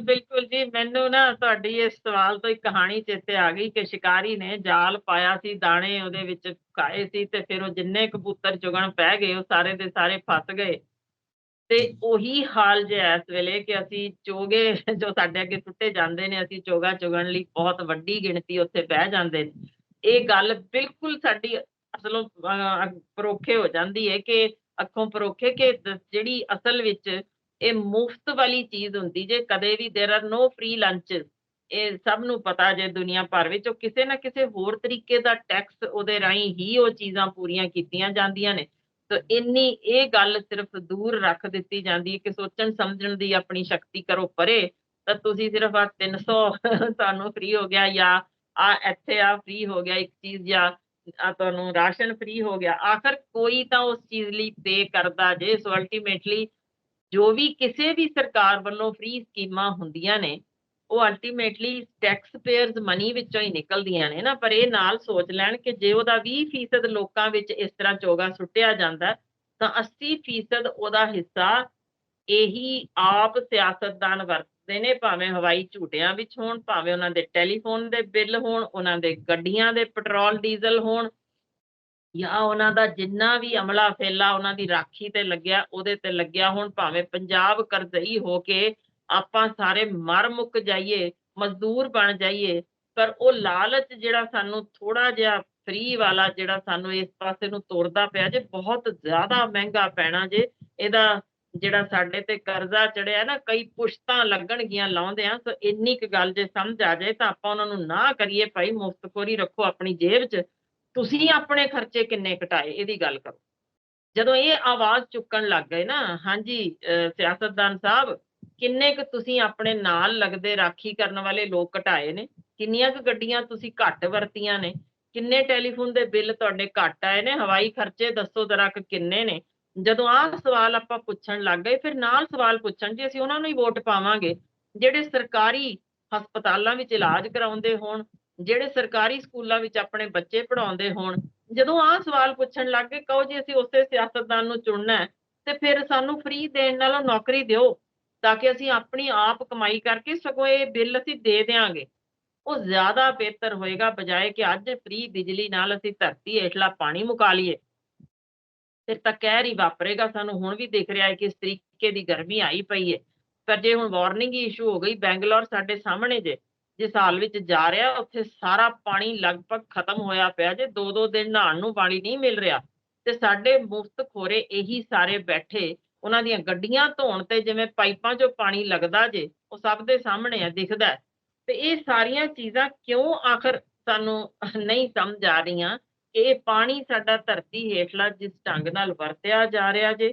ਬਿਲਕੁਲ ਜੀ, ਮੈਨੂੰ ਨਾ ਤੁਹਾਡੀ ਇਸ ਸਵਾਲ ਤੋਂ ਇੱਕ ਕਹਾਣੀ ਚੇਤੇ ਆ ਗਈ ਕਿ ਸ਼ਿਕਾਰੀ ਨੇ ਜਾਲ ਪਾਇਆ ਸੀ, ਦਾਣੇ ਉਹਦੇ ਵਿੱਚ ਖਾਏ ਸੀ ਤੇ ਫਿਰ ਉਹ ਜਿੰਨੇ ਕਬੂਤਰ ਚੁਗਣ ਪੈ ਗਏ, ਉਹ ਸਾਰੇ ਦੇ ਸਾਰੇ ਫਸ ਗਏ। ਤੇ ਉਹੀ ਹਾਲ ਜੇ ਇਸ ਵੇਲੇ ਕਿ ਅਸੀਂ ਚੋਗੇ ਜੋ ਸਾਡੇ ਅੱਗੇ ਟੁੱਟੇ ਜਾਂਦੇ ਨੇ, ਅਸੀਂ ਚੋਗਾ ਚੁਗਣ ਲਈ ਬਹੁਤ ਵੱਡੀ ਗਿਣਤੀ ਉੱਥੇ ਬਹਿ ਜਾਂਦੇ ਨੇ। ਇਹ ਗੱਲ ਬਿਲਕੁਲ ਸਾਡੀ ਅਸਲੋਂ ਪਰੋਖੇ ਹੋ ਜਾਂਦੀ ਹੈ ਕਿ ਅੱਖੋਂ ਪਰੋਖੇ ਕਿ ਜਿਹੜੀ ਅਸਲ ਵਿੱਚ ਇਹ ਮੁਫਤ ਵਾਲੀ ਚੀਜ਼ ਹੁੰਦੀ ਜੇ ਕਦੇ ਵੀ there are no free lunches ਇਹ ਸਭ ਨੂੰ ਪਤਾ ਜੇ ਦੁਨੀਆ ਭਰ ਵਿੱਚ ਉਹ ਕਿਸੇ ਨਾ ਕਿਸੇ ਹੋਰ ਤਰੀਕੇ ਦਾ ਟੈਕਸ ਉਹਦੇ ਰਾਹੀਂ ਹੀ ਉਹ ਚੀਜ਼ਾਂ ਪੂਰੀਆਂ ਕੀਤੀਆਂ ਜਾਂਦੀਆਂ ਨੇ ਤਾਂ ਇੰਨੀ ਇਹ ਗੱਲ ਸਿਰਫ ਦੂਰ ਰੱਖ ਦਿੱਤੀ ਜਾਂਦੀ ਹੈ ਕਿ ਸੋਚਣ ਸਮਝਣ ਦੀ ਆਪਣੀ ਸ਼ਕਤੀ ਕਰੋ ਪਰੇ ਤਾਂ ਤੁਸੀਂ ਸਿਰਫ ਆ 300 ਤੁਹਾਨੂੰ ਫ੍ਰੀ ਹੋ ਗਿਆ ਜਾਂ ਆ ਇੱਥੇ ਆ ਫ੍ਰੀ ਹੋ ਗਿਆ ਇੱਕ ਚੀਜ਼ ਜਾਂ ਆ ਤੁਹਾਨੂੰ ਰਾਸ਼ਨ ਫ੍ਰੀ ਹੋ ਗਿਆ ਆਖਰ ਕੋਈ ਤਾਂ ਉਸ ਚੀਜ਼ ਲਈ ਪੇ ਕਰਦਾ ਜੇ ਸੋ ਅਲਟੀਮੇਟਲੀ ਜੋ ਵੀ ਕਿਸੇ ਵੀ ਸਰਕਾਰ ਵੱਲੋਂ ਫ੍ਰੀ ਸਕੀਮਾਂ ਹੁੰਦੀਆਂ ਨੇ, ਉਹ ਅਲਟੀਮੇਟਲੀ ਟੈਕਸ ਪੇਅਰਸ ਮਨੀ ਵਿੱਚੋਂ ਹੀ ਨਿਕਲਦੀਆਂ ਨੇ ਨਾ, ਪਰ ਇਹ ਨਾਲ ਸੋਚ ਲੈਣ ਕਿ ਜੇ ਉਹਦਾ 20% ਲੋਕਾਂ ਵਿੱਚ ਇਸ ਤਰ੍ਹਾਂ ਚੋਗਾ ਸੁੱਟਿਆ ਜਾਂਦਾ, ਤਾਂ 80% ਉਹਦਾ ਹਿੱਸਾ ਇਹੀ ਆਪ ਸਿਆਸਤਦਾਨ ਵਰਤਦੇ ਨੇ, ਭਾਵੇਂ ਹਵਾਈ ਝੂਟਿਆਂ ਵਿੱਚ ਹੋਣ, ਭਾਵੇਂ ਉਹਨਾਂ ਦੇ ਟੈਲੀਫੋਨ ਦੇ ਬਿੱਲ ਹੋਣ, ਉਹਨਾਂ ਦੇ ਗੱਡੀਆਂ ਦੇ ਪੈਟਰੋਲ ਡੀਜ਼ਲ ਹੋਣ ਜਾਂ ਉਹਨਾਂ ਦਾ ਜਿੰਨਾ ਵੀ ਅਮਲਾ ਫੇਲਾ ਉਹਨਾਂ ਦੀ ਰਾਖੀ ਤੇ ਲੱਗਿਆ, ਉਹਦੇ ਤੇ ਲੱਗਿਆ ਹੁਣ ਭਾਵੇਂ ਪੰਜਾਬ ਕਰਜ਼ਈ ਹੋ ਕੇ ਆਪਾਂ ਸਾਰੇ ਮਰ ਮੁੱਕ ਜਾਈਏ, ਮਜ਼ਦੂਰ ਬਣ ਜਾਈਏ, ਪਰ ਉਹ ਲਾਲਚ ਜਿਹੜਾ ਸਾਨੂੰ ਥੋੜਾ ਜਿਹਾ ਫ੍ਰੀ ਵਾਲਾ ਜਿਹੜਾ ਸਾਨੂੰ ਇਸ ਪਾਸੇ ਨੂੰ ਤੋਰਦਾ ਪਿਆ ਜੇ, ਬਹੁਤ ਜ਼ਿਆਦਾ ਮਹਿੰਗਾ ਪੈਣਾ ਜੇ, ਇਹਦਾ ਜਿਹੜਾ ਸਾਡੇ ਤੇ ਕਰਜ਼ਾ ਚੜਿਆ ਨਾ, ਕਈ ਪੁਸ਼ਤਾਂ ਲੱਗਣਗੀਆਂ ਲਾਉਂਦੇ ਆ, ਸੋ ਇੰਨੀ ਕੁ ਗੱਲ ਜੇ ਸਮਝ ਆ ਜਾਏ ਤਾਂ ਆਪਾਂ ਉਹਨਾਂ ਨੂੰ ਨਾ ਕਰੀਏ ਭਾਈ, ਮੁਫਤਖੋਰੀ ਰੱਖੋ ਆਪਣੀ ਜੇਬ 'ਚ ਤੁਸੀਂ ਆਪਣੇ ਖਰਚੇ ਕਿੰਨੇ ਘਟਾਏ? ਇਹਦੀ ਗੱਲ ਕਰੋ। ਜਦੋਂ ਇਹ ਆਵਾਜ਼ ਚੁੱਕਣ ਲੱਗ ਗਏ ਨਾ, ਹਾਂਜੀ ਸਿਆਸਤਦਾਨ ਸਾਹਿਬ, ਕਿੰਨੇ ਕੁ ਤੁਸੀਂ ਆਪਣੇ ਨਾਲ ਲੱਗਦੇ ਰਾਖੀ ਕਰਨ ਵਾਲੇ ਲੋਕ ਘਟਾਏ ਨੇ? ਕਿੰਨੀਆਂ ਕੁ ਗੱਡੀਆਂ ਤੁਸੀਂ ਘੱਟ ਵਰਤੀਆਂ ਨੇ? ਕਿੰਨੇ ਟੈਲੀਫੋਨ ਦੇ ਬਿੱਲ ਤੁਹਾਡੇ ਘੱਟ ਆਏ ਨੇ? ਹਵਾਈ ਖਰਚੇ ਦੱਸੋ ਜ਼ਰਾ ਕੁ ਕਿੰਨੇ ਨੇ? ਜਦੋਂ ਆਹ ਸਵਾਲ ਆਪਾਂ ਪੁੱਛਣ ਲੱਗ ਗਏ, ਫਿਰ ਨਾਲ ਸਵਾਲ ਪੁੱਛਣ, ਜੀ ਅਸੀਂ ਉਹਨਾਂ ਨੂੰ ਹੀ ਵੋਟ ਪਾਵਾਂਗੇ, ਜਿਹੜੇ ਸਰਕਾਰੀ ਹਸਪਤਾਲਾਂ ਵਿੱਚ ਇਲਾਜ ਕਰਾਉਂਦੇ ਹੋਣ ਜਿਹੜੇ ਸਰਕਾਰੀ ਸਕੂਲਾਂ ਵਿੱਚ ਆਪਣੇ ਬੱਚੇ ਪੜਾਉਂਦੇ ਹੋਣ, ਜਦੋਂ ਆਹ ਸਵਾਲ ਪੁੱਛਣ ਲੱਗ ਗਏ, ਕਹੋ ਜੀ ਅਸੀਂ ਉਸੇ ਸਿਆਸਤਦਾਨ ਨੂੰ ਚੁਣਨਾ ਹੈ, ਤੇ ਫਿਰ ਸਾਨੂੰ ਫ੍ਰੀ ਦੇਣ ਨਾਲੋਂ ਨੌਕਰੀ ਦਿਓ, ਤਾਂ ਕਿ ਅਸੀਂ ਆਪਣੀ ਆਪ ਕਮਾਈ ਕਰਕੇ ਸਗੋਂ ਇਹ ਬਿੱਲ ਅਸੀਂ ਦੇ ਦਿਆਂਗੇ। ਉਹ ਜ਼ਿਆਦਾ ਬਿਹਤਰ ਹੋਏਗਾ ਬਜਾਏ ਕਿ ਅੱਜ ਫ੍ਰੀ ਬਿਜਲੀ ਨਾਲ ਅਸੀਂ ਧਰਤੀ ਹੇਠਲਾ ਪਾਣੀ ਮੁਕਾ ਲਈਏ। ਫਿਰ ਤਾਂ ਕਹਿਰ ਹੀ ਵਾਪਰੇਗਾ ਸਾਨੂੰ, ਹੁਣ ਵੀ ਦਿਖ ਰਿਹਾ ਹੈ ਕਿ ਇਸ ਤਰੀਕੇ ਦੀ ਗਰਮੀ ਆਈ ਪਈ ਹੈ। ਪਰ ਜੇ ਹੁਣ ਵਾਰਨਿੰਗ ਹੀ ਇਸ਼ੂ ਹੋ ਗਈ, ਬੈਂਗਲੌਰ ਸਾਡੇ ਸਾਹਮਣੇ ਜੇ ਜਿਸ ਹਾਲ ਵਿੱਚ ਜਾ ਰਿਹਾ, ਉੱਥੇ ਸਾਰਾ ਪਾਣੀ ਲਗਭਗ ਖਤਮ ਹੋਇਆ ਪਿਆ ਜੇ ਦੋ ਦੋ ਦਿਨ ਨਹਾਉਣ ਨੂੰ ਪਾਣੀ ਨਹੀਂ ਮਿਲ ਰਿਹਾ। ਤੇ ਸਾਡੇ ਮੁਫਤ ਖੋਰੇ ਇਹੀ ਸਾਰੇ ਬੈਠੇ, ਉਹਨਾਂ ਦੀਆਂ ਗੱਡੀਆਂ ਧੋਣ ਤੇ ਜਿਵੇਂ ਪਾਈਪਾਂ 'ਚੋਂ ਪਾਣੀ ਲੱਗਦਾ ਜੇ, ਉਹ ਸਭ ਦੇ ਸਾਹਮਣੇ ਆ, ਦਿਖਦਾ ਤੇ ਇਹ ਸਾਰੀਆਂ ਚੀਜ਼ਾਂ ਕਿਉਂ ਆਖਰ ਸਾਨੂੰ ਨਹੀਂ ਸਮਝ ਆ ਰਹੀਆਂ? ਕਿ ਇਹ ਪਾਣੀ ਸਾਡਾ ਧਰਤੀ ਹੇਠਲਾ ਜਿਸ ਢੰਗ ਨਾਲ ਵਰਤਿਆ ਜਾ ਰਿਹਾ ਜੇ,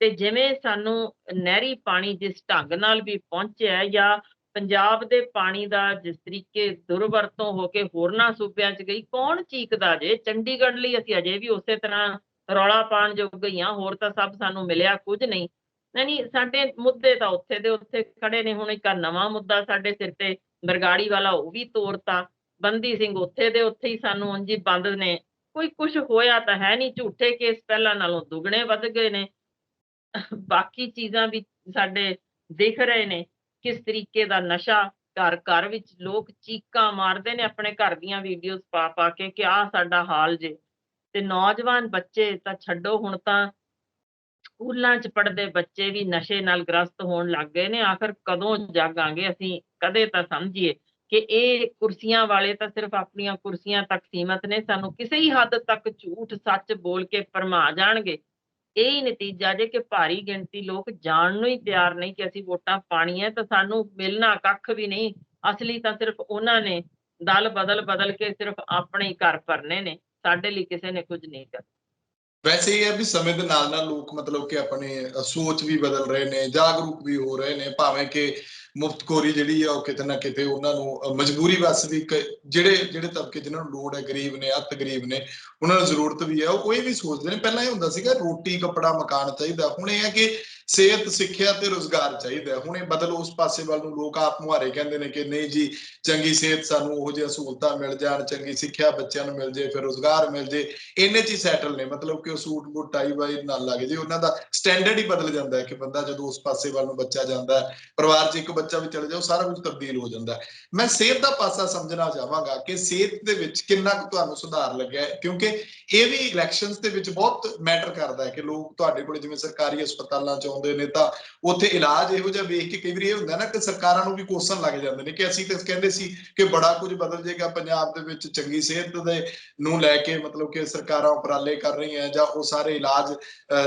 ਤੇ ਜਿਵੇਂ ਸਾਨੂੰ ਨਹਿਰੀ ਪਾਣੀ ਜਿਸ ਢੰਗ ਨਾਲ ਵੀ ਪਹੁੰਚਿਆ ਜਾਂ ਪੰਜਾਬ ਦੇ ਪਾਣੀ ਦਾ ਜਿਸ ਤਰੀਕੇ ਦੁਰਵਰਤੋਂ ਹੋ ਕੇ ਹੋਰਨਾਂ ਸੂਬਿਆਂ 'ਚ ਗਈ, ਕੌਣ ਚੀਕਦਾ ਜੇ? ਚੰਡੀਗੜ੍ਹ ਲਈ ਅਸੀਂ ਅਜੇ ਵੀ ਉਸੇ ਤਰ੍ਹਾਂ ਰੌਲਾ ਪਾਉਣ ਜੋਗ ਗਈਆਂ ਹੋਰ ਤਾਂ ਸਭ ਸਾਨੂੰ ਮਿਲਿਆ ਕੁਝ ਨਹੀਂ। ਨਹੀਂ ਸਾਡੇ ਮੁੱਦੇ ਤਾਂ ਉੱਥੇ ਦੇ ਉੱਥੇ ਖੜੇ ਨੇ, ਹੁਣ ਇੱਕ ਨਵਾਂ ਮੁੱਦਾ ਸਾਡੇ ਸਿਰ ਤੇ ਬਰਗਾੜੀ ਵਾਲਾ ਉਹ ਵੀ ਤੋਰਤਾ। ਬੰਦੀ ਸਿੰਘ ਉੱਥੇ ਦੇ ਉੱਥੇ ਹੀ ਸਾਨੂੰ ਉਂਝ ਬੰਦ ਨੇ। ਕੋਈ ਕੁਝ ਹੋਇਆ ਤਾਂ ਹੈ ਨਹੀਂ, ਝੂਠੇ ਕੇਸ ਪਹਿਲਾਂ ਨਾਲੋਂ ਦੁੱਗਣੇ ਵੱਧ ਗਏ ਨੇ। ਬਾਕੀ ਚੀਜ਼ਾਂ ਵੀ ਸਾਡੇ ਦਿਖ ਰਹੇ ਨੇ। ਕਿਸ ਤਰੀਕੇ ਦਾ ਨਸ਼ਾ ਘਰ ਘਰ ਵਿੱਚ ਲੋਕ ਚੀਕਾਂ ਮਾਰਦੇ ਨੇ, ਆਪਣੇ ਘਰ ਦੀਆਂ ਵੀਡੀਓਜ਼ ਪਾ ਪਾ ਕੇ ਕਿ ਆਹ ਸਾਡਾ ਹਾਲ ਜੇ। ਤੇ ਨੌਜਵਾਨ ਬੱਚੇ ਤਾਂ ਛੱਡੋ, ਹੁਣ ਤਾਂ ਸਕੂਲਾਂ 'ਚ ਪੜ੍ਹਦੇ ਬੱਚੇ ਵੀ ਨਸ਼ੇ ਨਾਲ ਗ੍ਰਸਤ ਹੋਣ ਲੱਗ ਗਏ ਨੇ। ਆਖਰ ਕਦੋਂ ਜਾਗਾਂਗੇ? ਅਸੀਂ ਕਦੇ ਤਾਂ ਸਮਝੀਏ ਕਿ ਇਹ ਕੁਰਸੀਆਂ ਵਾਲੇ ਤਾਂ ਸਿਰਫ ਆਪਣੀਆਂ ਕੁਰਸੀਆਂ ਤੱਕ ਸੀਮਤ ਨੇ। ਸਾਨੂੰ ਕਿਸੇ ਹੀ ਹੱਦ ਤੱਕ ਝੂਠ, ਸੱਚ ਬੋਲ ਕੇ ਭਰਮਾ ਜਾਣਗੇ। ਇਹ ਹੀ ਨਤੀਜਾ ਜੇ ਕਿ ਭਾਰੀ ਗਿਣਤੀ ਲੋਕ ਜਾਣ ਨੂੰ ਹੀ ਤਿਆਰ ਨਹੀਂ ਕਿ ਅਸੀਂ ਵੋਟਾਂ ਪਾਣੀਆਂ ਤਾਂ ਸਾਨੂੰ ਮਿਲਣਾ ਕੱਖ ਵੀ ਨਹੀਂ। ਅਸਲੀ ਤਾਂ ਸਿਰਫ ਉਹਨਾਂ ਨੇ ਦਲ ਬਦਲ ਬਦਲ ਕੇ ਸਿਰਫ ਆਪਣੇ ਹੀ ਘਰ ਭਰਨੇ ਨੇ। ਸਾਡੇ ਲਈ ਕਿਸੇ ਨੇ ਕੁਝ ਨਹੀਂ ਕਰ ਵੈਸੇ ਇਹ ਹੈ ਵੀ ਸਮੇਂ ਦੇ ਨਾਲ ਨਾਲ ਲੋਕ ਮਤਲਬ ਕਿ ਆਪਣੇ ਸੋਚ ਵੀ ਬਦਲ ਰਹੇ ਨੇ, ਜਾਗਰੂਕ ਵੀ ਹੋ ਰਹੇ ਨੇ, ਭਾਵੇਂ ਕਿ ਮੁਫਤਖੋਰੀ ਜਿਹੜੀ ਆ ਉਹ ਕਿਤੇ ਨਾ ਕਿਤੇ ਉਹਨਾਂ ਨੂੰ ਮਜਬੂਰੀ ਵਸ ਵੀ ਜਿਹੜੇ ਜਿਹੜੇ ਤਬਕੇ ਜਿਨ੍ਹਾਂ ਨੂੰ ਲੋੜ ਹੈ, ਗਰੀਬ ਨੇ ਅੱਤ ਗਰੀਬ ਨੇ, ਉਹਨਾਂ ਨੂੰ ਜ਼ਰੂਰਤ ਵੀ ਹੈ। ਉਹ ਇਹ ਵੀ ਸੋਚਦੇ ਨੇ, ਪਹਿਲਾਂ ਇਹ ਹੁੰਦਾ ਸੀਗਾ ਰੋਟੀ, ਕੱਪੜਾ, ਮਕਾਨ ਚਾਹੀਦਾ। ਹੁਣ ਇਹ ਹੈ ਕਿ ਸਿਹਤ, ਸਿੱਖਿਆ ਤੇ ਰੋਜ਼ਗਾਰ ਚਾਹੀਦਾ ਹੁਣ ਇਹ ਬਦਲ ਉਸ ਪਾਸੇ ਵੱਲ ਨੂੰ ਲੋਕ ਆਪ ਮੁਹਾਰੇ ਕਹਿੰਦੇ ਨੇ ਕਿ ਨਹੀਂ ਜੀ, ਚੰਗੀ ਸਿਹਤ ਸਾਨੂੰ ਉਹ ਜਿਹੀਆਂ ਸਹੂਲਤਾਂ ਮਿਲ ਜਾਣ, ਚੰਗੀ ਸਿੱਖਿਆ ਬੱਚਿਆਂ ਨੂੰ ਮਿਲ ਜੇ, ਫਿਰ ਰੋਜ਼ਗਾਰ ਮਿਲ ਜੇ, ਇੰਨੇ ਚ ਹੀ ਸੈਟਲ ਨੇ। ਮਤਲਬ ਕਿ ਉਹ ਸੂਟ ਬੂਟ ਟਾਈ ਵਾਈ ਨਾਲ ਲੱਗ ਜੇ, ਉਹਨਾਂ ਦਾ ਸਟੈਂਡਰਡ ਹੀ ਬਦਲ ਜਾਂਦਾ ਹੈ ਕਿ ਬੰਦਾ ਜਦੋਂ ਉਸ ਪਾਸੇ ਵੱਲ ਨੂੰ ਬੱਚਾ ਜਾਂਦਾ ਹੈ, ਪਰਿਵਾਰ 'ਚ ਇੱਕ ਬੱਚਾ ਵੀ ਚਲੇ ਜਾਓ ਸਾਰਾ ਕੁਝ ਤਬਦੀਲ ਹੋ ਜਾਂਦਾ ਮੈਂ ਸਿਹਤ ਦਾ ਪਾਸਾ ਸਮਝਣਾ ਚਾਹਾਂਗਾ ਕਿ ਸਿਹਤ ਦੇ ਵਿੱਚ ਕਿੰਨਾ ਕੁ ਤੁਹਾਨੂੰ ਸੁਧਾਰ ਲੱਗਿਆ ਕਿਉਂਕਿ ਇਹ ਵੀ ਇਲੈਕਸ਼ਨਸ ਦੇ ਵਿੱਚ ਬਹੁਤ ਮੈਟਰ ਕਰਦਾ ਹੈ ਕਿ ਲੋਕ ਤੁਹਾਡੇ ਕੋਲ ਜਿਵੇਂ ਸਰਕਾਰੀ ਹਸਪਤਾਲਾਂ ਚੋਂ ਆਉਂਦੇ ਨੇ ਤਾਂ ਉੱਥੇ ਇਲਾਜ ਇਹੋ ਜਿਹਾ ਵੇਖ ਕੇ ਕਈ ਵਾਰੀ ਇਹ ਹੁੰਦਾ ਨਾ ਕਿ ਸਰਕਾਰਾਂ ਨੂੰ ਵੀ ਕੋਸਣ ਲੱਗ ਜਾਂਦੇ ਨੇ ਕਿ ਅਸੀਂ ਤਾਂ ਕਹਿੰਦੇ ਸੀ ਕਿ ਬੜਾ ਕੁਝ ਬਦਲ ਜਾਏਗਾ, ਪੰਜਾਬ ਦੇ ਵਿੱਚ ਚੰਗੀ ਸਿਹਤ ਦੇ ਨੂੰ ਲੈ ਕੇ ਮਤਲਬ ਕਿ ਸਰਕਾਰਾਂ ਉਪਰਾਲੇ ਕਰ ਰਹੀਆਂ ਜਾਂ ਉਹ ਸਾਰੇ ਇਲਾਜ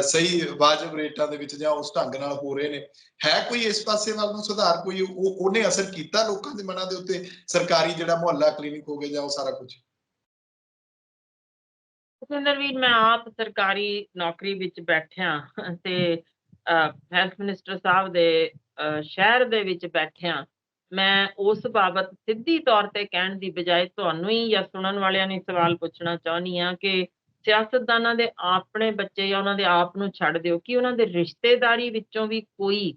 ਸਹੀ ਵਾਜਬ ਰੇਟਾਂ ਦੇ ਵਿੱਚ ਜਾਂ ਉਸ ਢੰਗ ਨਾਲ ਹੋ ਰਹੇ ਨੇ। ਹੈ ਕੋਈ ਇਸ ਪਾਸੇ ਵੱਲ ਨੂੰ ਸੁਧਾਰ? ਕੋਈ ਉਹ, ਉਹਨੇ ਅਸਰ ਕੀਤਾ ਲੋਕਾਂ ਦੇ ਮਨਾਂ ਦੇ ਉੱਤੇ? ਸਰਕਾਰੀ ਜਿਹੜਾ ਮੁਹੱਲਾ, ਕਲੀਨਿਕ ਹੋ ਗਏ ਜਾਂ ਉਹ ਸਾਰਾ ਕੁਝ? ਸੁਖਿੰਦਰਵੀਰ ਮੈਂ ਆਪ ਸਰਕਾਰੀ ਨੌਕਰੀ ਵਿੱਚ ਬੈਠਿਆ ਤੇ ਹੈਲਥ ਮਿਨਿਸਟਰ ਸਾਹਿਬ ਦੇ ਸ਼ਹਿਰ ਦੇ ਵਿੱਚ ਬੈਠਿਆ ਮੈਂ ਉਸ ਬਾਬਤ ਸਿੱਧੀ ਤੌਰ ਤੇ ਕਹਿਣ ਦੀ ਬਜਾਏ ਤੁਹਾਨੂੰ ਹੀ ਜਾਂ ਸੁਣਨ ਵਾਲਿਆਂ ਨੂੰ ਸਵਾਲ ਪੁੱਛਣਾ ਚਾਹੁੰਦੀ ਆ ਕਿ ਸਿਆਸਤਦਾਨਾਂ ਦੇ ਆਪਣੇ ਬੱਚੇ ਜਾਂ ਉਹਨਾਂ ਦੇ ਆਪ ਨੂੰ ਛੱਡ ਦਿਓ ਕਿ ਉਹਨਾਂ ਦੇ ਰਿਸ਼ਤੇਦਾਰੀ ਵਿੱਚੋਂ ਵੀ ਕੋਈ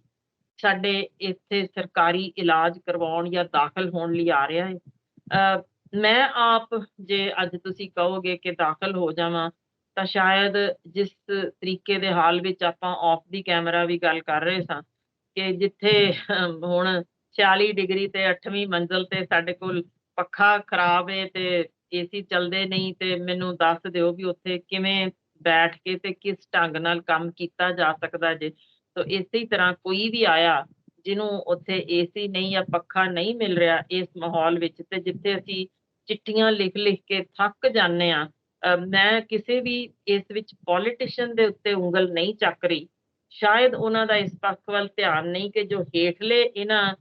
ਸਾਡੇ ਇੱਥੇ ਸਰਕਾਰੀ ਇਲਾਜ ਕਰਵਾਉਣ ਜਾਂ ਦਾਖਲ ਹੋਣ ਲਈ ਆ ਰਿਹਾ ਹੈ? ਅਹ, ਮੈਂ ਆਪ ਜੇ ਅੱਜ ਤੁਸੀਂ ਕਹੋਗੇ ਕਿ ਦਾਖਲ ਹੋ ਜਾਵਾਂ ਤਾਂ ਸ਼ਾਇਦ ਜਿਸ ਤਰੀਕੇ ਦੇ ਹਾਲ ਵਿੱਚ ਆਪਾਂ ਆਫ ਦੀ ਕੈਮਰਾ ਵੀ ਗੱਲ ਕਰ ਰਹੇ ਸਾਂ ਕਿ ਜਿੱਥੇ ਅਮ, ਹੁਣ 46 ਡਿਗਰੀ ਤੇ 8ਵੀਂ ਮੰਜ਼ਲ ਤੇ ਸਾਡੇ ਕੋਲ ਪੱਖਾ ਖਰਾਬ ਏ ਤੇ ਏਸੀ ਚੱਲਦੇ ਨਹੀਂ ਤੇ ਮੈਨੂੰ ਦੱਸ ਦਿਓ ਵੀ ਉੱਥੇ ਕਿਵੇਂ ਬੈਠ ਕੇ ਤੇ ਕਿਸ ਢੰਗ ਨਾਲ ਕੰਮ ਕੀਤਾ ਜਾ ਸਕਦਾ ਜੇ। ਸੋ ਇਸੇ ਤਰ੍ਹਾਂ ਕੋਈ ਵੀ ਆਇਆ ਜਿਹਨੂੰ ਉੱਥੇ ਏਸੀ ਨਹੀਂ ਜਾਂ ਪੱਖਾ ਨਹੀਂ ਮਿਲ ਰਿਹਾ ਇਸ ਮਾਹੌਲ ਵਿੱਚ ਤੇ ਜਿੱਥੇ ਅਸੀਂ ਚਿੱਠੀਆਂ ਲਿਖ ਲਿਖ ਕੇ ਥੱਕ ਜਾਂਦੇ ਆ ਮੈਂ ਕਿਸੇ ਵੀ ਇਸ ਵਿੱਚ ਪੋਲੀਟੀਸ਼ੀਅਨ ਦੇ ਉੱਤੇ ਉਂਗਲ ਨਹੀਂ ਚੱਕ ਰਹੀ। ਸ਼ਾਇਦ ਉਹਨਾਂ ਦਾ ਇਸ ਪੱਖ ਵੱਲ ਧਿਆਨ ਨਹੀਂ ਕਿ ਜੋ ਹੇਠਲੇ ਇਹਨਾਂ